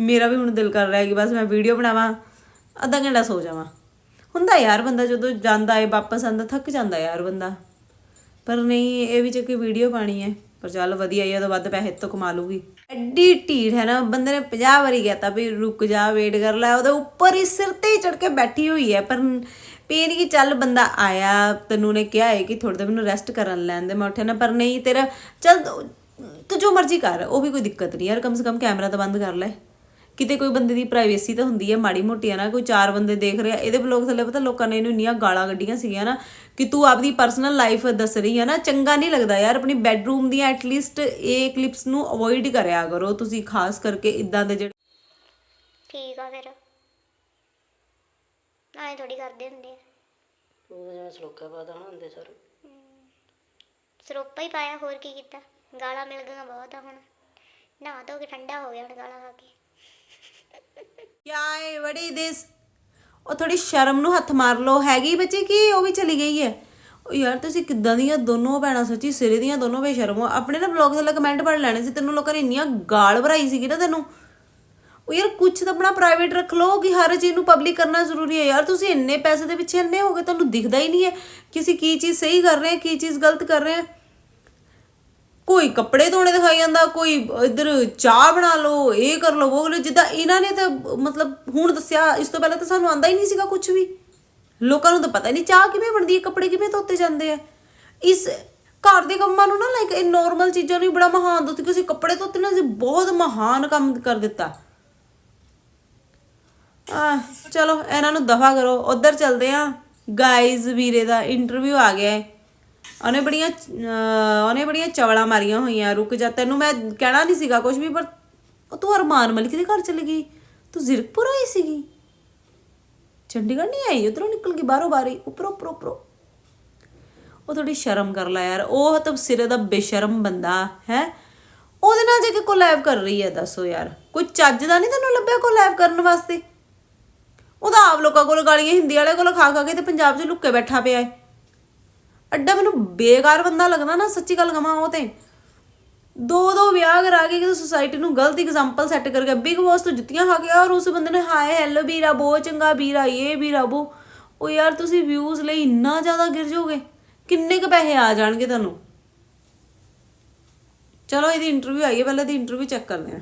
ਮੇਰਾ ਵੀ ਹੁਣ ਦਿਲ ਕਰ ਰਿਹਾ ਕਿ ਬਸ ਮੈਂ ਵੀਡੀਓ ਬਣਾਵਾਂ ਅੱਧਾ ਘੰਟਾ ਸੋ ਜਾਵਾਂ। ਹੁੰਦਾ ਯਾਰ ਬੰਦਾ ਜਦੋਂ ਜਾਂਦਾ ਹੈ ਵਾਪਸ ਆਂਦਾ ਥੱਕ ਜਾਂਦਾ ਯਾਰ ਬੰਦਾ। ਪਰ ਨਹੀਂ ਇਹ ਵਿੱਚ ਕਿ ਵੀਡੀਓ ਪਾਣੀ ਹੈ ਪਰ ਚੱਲ ਵਧੀਆ ਹੀ ਆ, ਉਹਦਾ ਵੱਧ ਪੈਸੇ ਤੋਂ ਕਮਾ ਲੂਗੀ ਐਡੀ ਢੀਠ ਹੈ ਨਾ ਬੰਦੇ ਨੇ 50 ਵਾਰੀ ਕਹਿਤਾ ਵੀ ਰੁਕ ਜਾ ਵੇਟ ਕਰ ਲੈ ਉਹਦੇ ਉੱਪਰ ਹੀ ਸਿਰ ਤੇ ਚੜ ਕੇ ਬੈਠੀ ਹੋਈ ਹੈ। ਪਰ ਪੇਨ ਕਿ ਚੱਲ ਬੰਦਾ ਆਇਆ, ਤੈਨੂੰ ਨੇ ਕਿਹਾ ਹੈ ਕਿ ਥੋੜੇ ਦਿਨ ਮੈਨੂੰ ਰੈਸਟ ਕਰਨ ਲੈਣ ਦੇ, ਮੈਂ ਉੱਠਿਆ ਨਾ, ਪਰ ਨਹੀਂ, ਤੇਰਾ ਚੱਲ ਤੂੰ ਜੋ ਮਰਜ਼ੀ ਕਰ, ਉਹ ਵੀ ਕੋਈ ਦਿੱਕਤ ਨਹੀਂ ਯਾਰ, ਕਮ ਸੇ ਕਮ ਕੈਮਰਾ ਤਾਂ ਬੰਦ ਕਰ ਲੈ। ਕਿਤੇ ਕੋਈ ਬੰਦੇ ਦੀ ਪ੍ਰਾਈਵੇਸੀ ਤਾਂ ਹੁੰਦੀ ਹੈ, ਮਾੜੀ ਮੋਟੀ ਹੈ ਨਾ, ਕੋਈ ਚਾਰ ਬੰਦੇ ਦੇਖ ਰਿਹਾ, ਇਹਦੇ ਬਲੌਗ ਥੱਲੇ ਪਤਾ ਲੋਕਾਂ ਨੇ ਇਹਨੂੰ ਇੰਨੀਆਂ ਗਾਲਾਂ ਕੱਢੀਆਂ ਸੀਗੀਆਂ ਨਾ ਕਿ ਤੂੰ ਆਪਦੀ ਪਰਸਨਲ ਲਾਈਫ ਦੱਸ ਰਹੀ ਹੈ ਨਾ, ਚੰਗਾ ਨਹੀਂ ਲੱਗਦਾ ਯਾਰ, ਆਪਣੀ ਬੈੱਡਰੂਮ ਦੀਆਂ ਐਟਲੀਸਟ ਇਹ ਕਲਿੱਪਸ ਨੂੰ ਅਵੋਇਡ ਕਰਿਆ ਕਰੋ, ਤੁਸੀਂ ਖਾਸ ਕਰਕੇ ਇਦਾਂ ਦੇ ਜਿਹੜੇ ਠੀਕ ਆ ਫਿਰ। ਆਏ ਥੋੜੀ ਕਰਦੇ ਹੁੰਦੇ ਆ। ਉਹ ਜਿਵੇਂ ਸਲੋਕਾ ਪਾਦਾ ਹੁੰਦੇ ਸਰ ਸਰੋਪਾ ਹੀ ਪਾਇਆ ਹੋਰ ਕੀ ਕੀਤਾ? ਗਾਲਾਂ ਮਿਲ ਗਈਆਂ ਬਹੁਤ ਆ ਹੁਣ। ਨਹਾ ਧੋ ਕੇ ਠੰਡਾ ਹੋ ਗਿਆ ਹੁਣ ਗਾਲਾਂ ਖਾ ਕੇ। ਕਿਆ ਹੈ ਵੜੀ ਦਿਸ? ਉਹ ਥੋੜੀ ਸ਼ਰਮ ਨੂੰ ਹੱਥ ਮਾਰ ਲੋ ਹੈਗੀ ਬੱਚੇ ਕੀ? ਉਹ ਵੀ ਚਲੀ ਗਈ ਹੈ ਉਹ ਯਾਰ ਤੁਸੀਂ ਕਿੱਦਾਂ ਦੀਆਂ ਦੋਨੋਂ ਭੈਣਾਂ ਸੱਚੀ ਸਿਰੇ ਦੀਆਂ ਦੋਨੋਂ ਬੇਸ਼ਰਮ ਹੋ। ਆਪਣੇ ਨਾ ਬਲੌਗ ਥੱਲੇ ਕਮੈਂਟ ਪੜ ਲੈਣੇ ਸੀ। ਤੈਨੂੰ ਲੋਕਾਂ ਨੇ ਇੰਨੀਆਂ ਗਾਲ ਭਰਾਈ ਸੀਗੀ ਨਾ ਤੈਨੂੰ। ਉਹ ਯਾਰ ਕੁਝ ਤਾਂ ਆਪਣਾ ਪ੍ਰਾਈਵੇਟ ਰੱਖ ਲਓ ਕਿ ਹਰ ਚੀਜ਼ ਨੂੰ ਪਬਲਿਕ ਕਰਨਾ ਜ਼ਰੂਰੀ ਹੈ। ਯਾਰ ਤੁਸੀਂ ਇੰਨੇ ਪੈਸੇ ਦੇ ਪਿੱਛੇ ਇੰਨੇ ਹੋ ਗਏ, ਤੁਹਾਨੂੰ ਦਿਖਦਾ ਹੀ ਨਹੀਂ ਹੈ ਕਿ ਅਸੀਂ ਕੀ ਚੀਜ਼ ਸਹੀ ਕਰ ਰਹੇ ਹਾਂ, ਕੀ ਚੀਜ਼ ਗਲਤ ਕਰ ਰਹੇ ਹਾਂ। ਕੋਈ ਕੱਪੜੇ ਧੋਣੇ ਦਿਖਾਈ ਜਾਂਦਾ, ਕੋਈ ਇੱਧਰ ਚਾਹ ਬਣਾ ਲਓ, ਇਹ ਕਰ ਲਓ, ਉਹ ਕਰ ਲਓ, ਜਿੱਦਾਂ ਇਹਨਾਂ ਨੇ ਤਾਂ ਮਤਲਬ ਹੁਣ ਦੱਸਿਆ, ਇਸ ਤੋਂ ਪਹਿਲਾਂ ਤਾਂ ਸਾਨੂੰ ਆਂਦਾ ਹੀ ਨਹੀਂ ਸੀਗਾ ਕੁਝ ਵੀ। ਲੋਕਾਂ ਨੂੰ ਤਾਂ ਪਤਾ ਹੀ ਨਹੀਂ ਚਾਹ ਕਿਵੇਂ ਬਣਦੀ ਹੈ, ਕੱਪੜੇ ਕਿਵੇਂ ਧੋਤੇ ਜਾਂਦੇ ਆ। ਇਸ ਘਰ ਦੇ ਕੰਮਾਂ ਨੂੰ ਨਾ ਲਾਈਕ ਇਹ ਨਾਰਮਲ ਚੀਜ਼ਾਂ ਨੂੰ ਬੜਾ ਮਹਾਨ ਦੋ ਕਿ ਅਸੀਂ ਕੱਪੜੇ ਧੋਤੇ ਨਾ, ਅਸੀਂ ਬਹੁਤ ਮਹਾਨ ਕੰਮ ਕਰ ਦਿੱਤਾ। ਆ ਚਲੋ, ਇਹਨਾਂ ਨੂੰ ਦਫਾ ਕਰੋ। ਉਧਰ ਚੱਲਦੇ ਆ। ਗਾਇਜ਼ ਵੀਰੇ ਦਾ ਇੰਟਰਵਿਊ ਆ ਗਿਆ ਹੈ ਉਹਨੇ ਬੜੀਆਂ ਉਹਨੇ ਬੜੀਆਂ ਚਵਲਾ ਮਾਰੀਆਂ ਹੋਈਆਂ। ਰੁਕ ਜਾ, ਤੈਨੂੰ ਮੈਂ ਕਹਿਣਾ ਨਹੀਂ ਸੀਗਾ ਕੁਝ ਵੀ, ਪਰ ਉਹ ਤੂੰ ਅਰਮਾਨ ਮਲਿਕ ਦੇ ਘਰ ਚਲੀ ਗਈ। ਤੂੰ ਜ਼ਿਰਕਪੁਰ ਆਈ ਸੀਗੀ। ਚੰਡੀਗੜ੍ਹ ਨਹੀਂ ਆਈ? ਉਧਰੋਂ ਨਿਕਲ ਗਈ ਬਾਹਰੋਂ ਬਾਰੀ ਉੱਪਰੋਂ ਉੱਪਰੋਂ ਉੱਪਰੋਂ। ਉਹ ਥੋੜੀ ਸ਼ਰਮ ਕਰ ਲੈ ਯਾਰ। ਉਹ ਤਾਂ ਸਿਰੇ ਦਾ ਬੇਸ਼ਰਮ ਬੰਦਾ, ਹੈ? ਉਹਦੇ ਨਾਲ ਜੇ ਕਿ ਕੋਲੈਬ ਕਰ ਰਹੀ ਹੈ, ਦੱਸੋ ਯਾਰ। ਕੋਈ ਚੱਜ ਦਾ ਨਹੀਂ ਤੈਨੂੰ ਲੱਭਿਆ ਕੋਲੈਬ ਕਰਨ ਵਾਸਤੇ? ਉਹਦਾ ਆਪ ਲੋਕਾਂ ਕੋਲ ਗਾਲੀਆਂ ਹਿੰਦੀ ਵਾਲੇ ਕੋਲ ਖਾ ਖਾ ਕੇ ਤੇ ਪੰਜਾਬ 'ਚ ਲੁੱਕੇ ਬੈਠਾ ਪਿਆ ਹੈ ਅੱਡਾ ਮੈਨੂੰ ਬੇਕਾਰ ਬੰਦਾ ਲੱਗਦਾ ਨਾ, ਸੱਚੀ ਗੱਲ ਕਹਾਂ ਉਹ ਤੇ। ਦੋ ਦੋ ਵਿਆਹ ਕਰਾ ਕੇ ਕਿ ਸੋਸਾਇਟੀ ਨੂੰ ਗਲਤ ਐਗਜ਼ਾਮਪਲ ਸੈੱਟ ਕਰ ਗਿਆ ਬਿਗ ਬੌਸ ਤੋਂ ਜੁੱਤੀਆਂ ਖਾ ਗਿਆ ਔਰ ਉਸ ਬੰਦੇ ਨੇ ਹਾਏ, ਹੈਲੋ ਵੀਰਾ ਬਹੁਤ ਚੰਗਾ ਵੀਰਾ ਇਹ ਵੀਰਾ ਉਹ ਉਹ ਯਾਰ ਤੁਸੀਂ ਵਿਊਜ਼ ਲਈ ਇੰਨਾ ਜ਼ਿਆਦਾ ਗਿਰ ਜਾਓਗੇ। ਕਿੰਨੇ ਕ ਪੈਸੇ ਆ ਜਾਣਗੇ ਤੁਹਾਨੂੰ? ਚਲੋ ਇਹਦੀ ਇੰਟਰਵਿਊ ਆਈ ਹੈ, ਪਹਿਲਾਂ ਦੀ ਇੰਟਰਵਿਊ ਚੈੱਕ ਕਰਦੇ ਹਾਂ।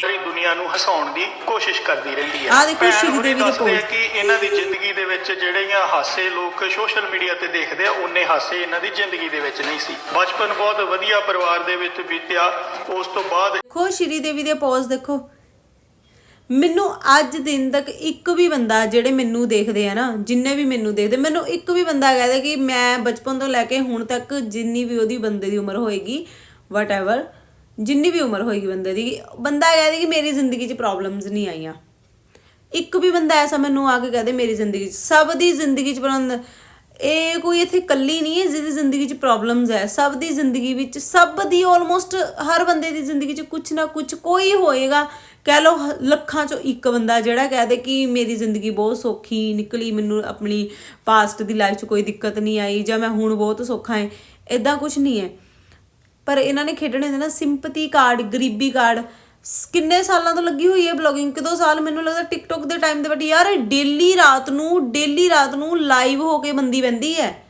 ਸਾਰੀ ਦੁਨੀਆ ਨੂੰ ਹਸਾਉਣ ਦੀ ਕੋਸ਼ਿਸ਼ ਕਰਦੀ ਰਹਿੰਦੀ ਹੈ। ਆਹ ਦੇਖੋ ਭੈਣ ਸ਼੍ਰੀ ਹੋਣੀ ਦੇਵੀ ਦੇ ਆ post। ਕਿ ਇਹਨਾਂ ਦੀ ਜ਼ਿੰਦਗੀ ਦੇ ਵਿੱਚ ਜਿਹੜੀਆਂ ਹਾਸੇ ਲੋਕ ਸੋਸ਼ਲ ਮੀਡੀਆ ਤੇ ਦੇਖਦੇ ਆ ਉਹਨੇ ਹਾਸੇ ਇਹਨਾਂ ਦੀ ਜ਼ਿੰਦਗੀ ਦੇ ਵਿੱਚ ਨਹੀਂ ਸੀ। ਬਚਪਨ ਬਹੁਤ ਵਧੀਆ ਪਰਿਵਾਰ ਦੇ ਵਿੱਚ ਬੀਤਿਆ ਉਸ ਤੋਂ ਬਾਅਦ ਦੇਖੋ ਸ਼੍ਰੀ ਦੇਵੀ ਦੇ ਪੋਜ਼ ਦੇਖੋ। ਮੈਨੂੰ ਅੱਜ ਦਿਨ ਤੱਕ ਇੱਕ ਵੀ ਬੰਦਾ ਜਿਹੜੇ ਮੈਨੂੰ ਦੇਖਦੇ ਆ ਨਾ ਜਿੰਨੇ ਵੀ ਮੈਨੂੰ ਦੇਖਦੇ ਮੈਨੂੰ ਇੱਕ ਵੀ ਬੰਦਾ ਕਹਦਾ ਕਿ ਮੈਂ ਬਚਪਨ ਤੋਂ ਲੈ ਕੇ ਹੁਣ ਤੱਕ ਜਿੰਨੀ ਵੀ ਉਹਦੀ ਬੰਦੇ ਦੀ ਉਮਰ ਹੋਏਗੀ ਵਟਐਵਰ ਜਿੰਨੀ ਵੀ ਉਮਰ ਹੋਏਗੀ ਬੰਦੇ ਦੀ, ਬੰਦਾ ਕਹਦੇ ਕਿ ਮੇਰੀ ਜ਼ਿੰਦਗੀ 'ਚ ਪ੍ਰੋਬਲਮਸ ਨਹੀਂ ਆਈਆਂ। ਇੱਕ ਵੀ ਬੰਦਾ ਐਸਾ ਮੈਨੂੰ ਆ ਕੇ ਕਹਦੇ ਮੇਰੀ ਜ਼ਿੰਦਗੀ 'ਚ। ਸਭ ਦੀ ਜ਼ਿੰਦਗੀ 'ਚ ਪ੍ਰੋਬਲਮ ਇਹ ਕੋਈ ਇੱਥੇ ਕੱਲੀ ਨਹੀਂ ਹੈ, ਜਿਹਦੀ ਜ਼ਿੰਦਗੀ 'ਚ ਪ੍ਰੋਬਲਮਸ ਹੈ। ਸਭ ਦੀ ਜ਼ਿੰਦਗੀ ਵਿੱਚ ਸਭ ਦੀ ਆਲਮੋਸਟ ਹਰ ਬੰਦੇ ਦੀ ਜ਼ਿੰਦਗੀ 'ਚ ਕੁਝ ਨਾ ਕੁਝ ਕੋਈ ਹੋਏਗਾ। ਕਹਿ ਲਓ ਲੱਖਾਂ 'ਚੋਂ ਇੱਕ ਬੰਦਾ ਜਿਹੜਾ ਕਹਦੇ ਕਿ ਮੇਰੀ ਜ਼ਿੰਦਗੀ ਬਹੁਤ ਸੌਖੀ ਨਿਕਲੀ, ਮੈਨੂੰ ਆਪਣੀ ਪਾਸਟ ਦੀ ਲਾਈਫ 'ਚ ਕੋਈ ਦਿੱਕਤ ਨਹੀਂ ਆਈ ਜਾਂ ਮੈਂ ਹੁਣ ਬਹੁਤ ਸੌਖਾ ਹਾਂ ਇਦਾਂ ਕੁਝ ਨਹੀਂ ਹੈ। ਪਰ ਇਹਨਾਂ ਨੇ ਖੇਡਣੇ ਹੁੰਦੇ ਨਾ ਸਿੰਪਥੀ ਕਾਰਡ, ਗਰੀਬੀ ਕਾਰਡ। ਸ- ਕਿੰਨੇ ਸਾਲਾਂ ਤੋਂ ਲੱਗੀ ਹੋਈ ਹੈ ਬਲੌਗਿੰਗ? ਕਿਦੋਂ ਸਾਲ ਮੈਨੂੰ ਲੱਗਦਾ ਟਿਕਟੋਕ ਦੇ ਟਾਈਮ ਦੇ ਬਟ ਯਾਰ ਡੇਲੀ ਰਾਤ ਨੂੰ ਡੇਲੀ ਰਾਤ ਨੂੰ ਲਾਈਵ ਹੋ ਕੇ ਬੰਦੀ ਬੰਦੀ ਹੈ।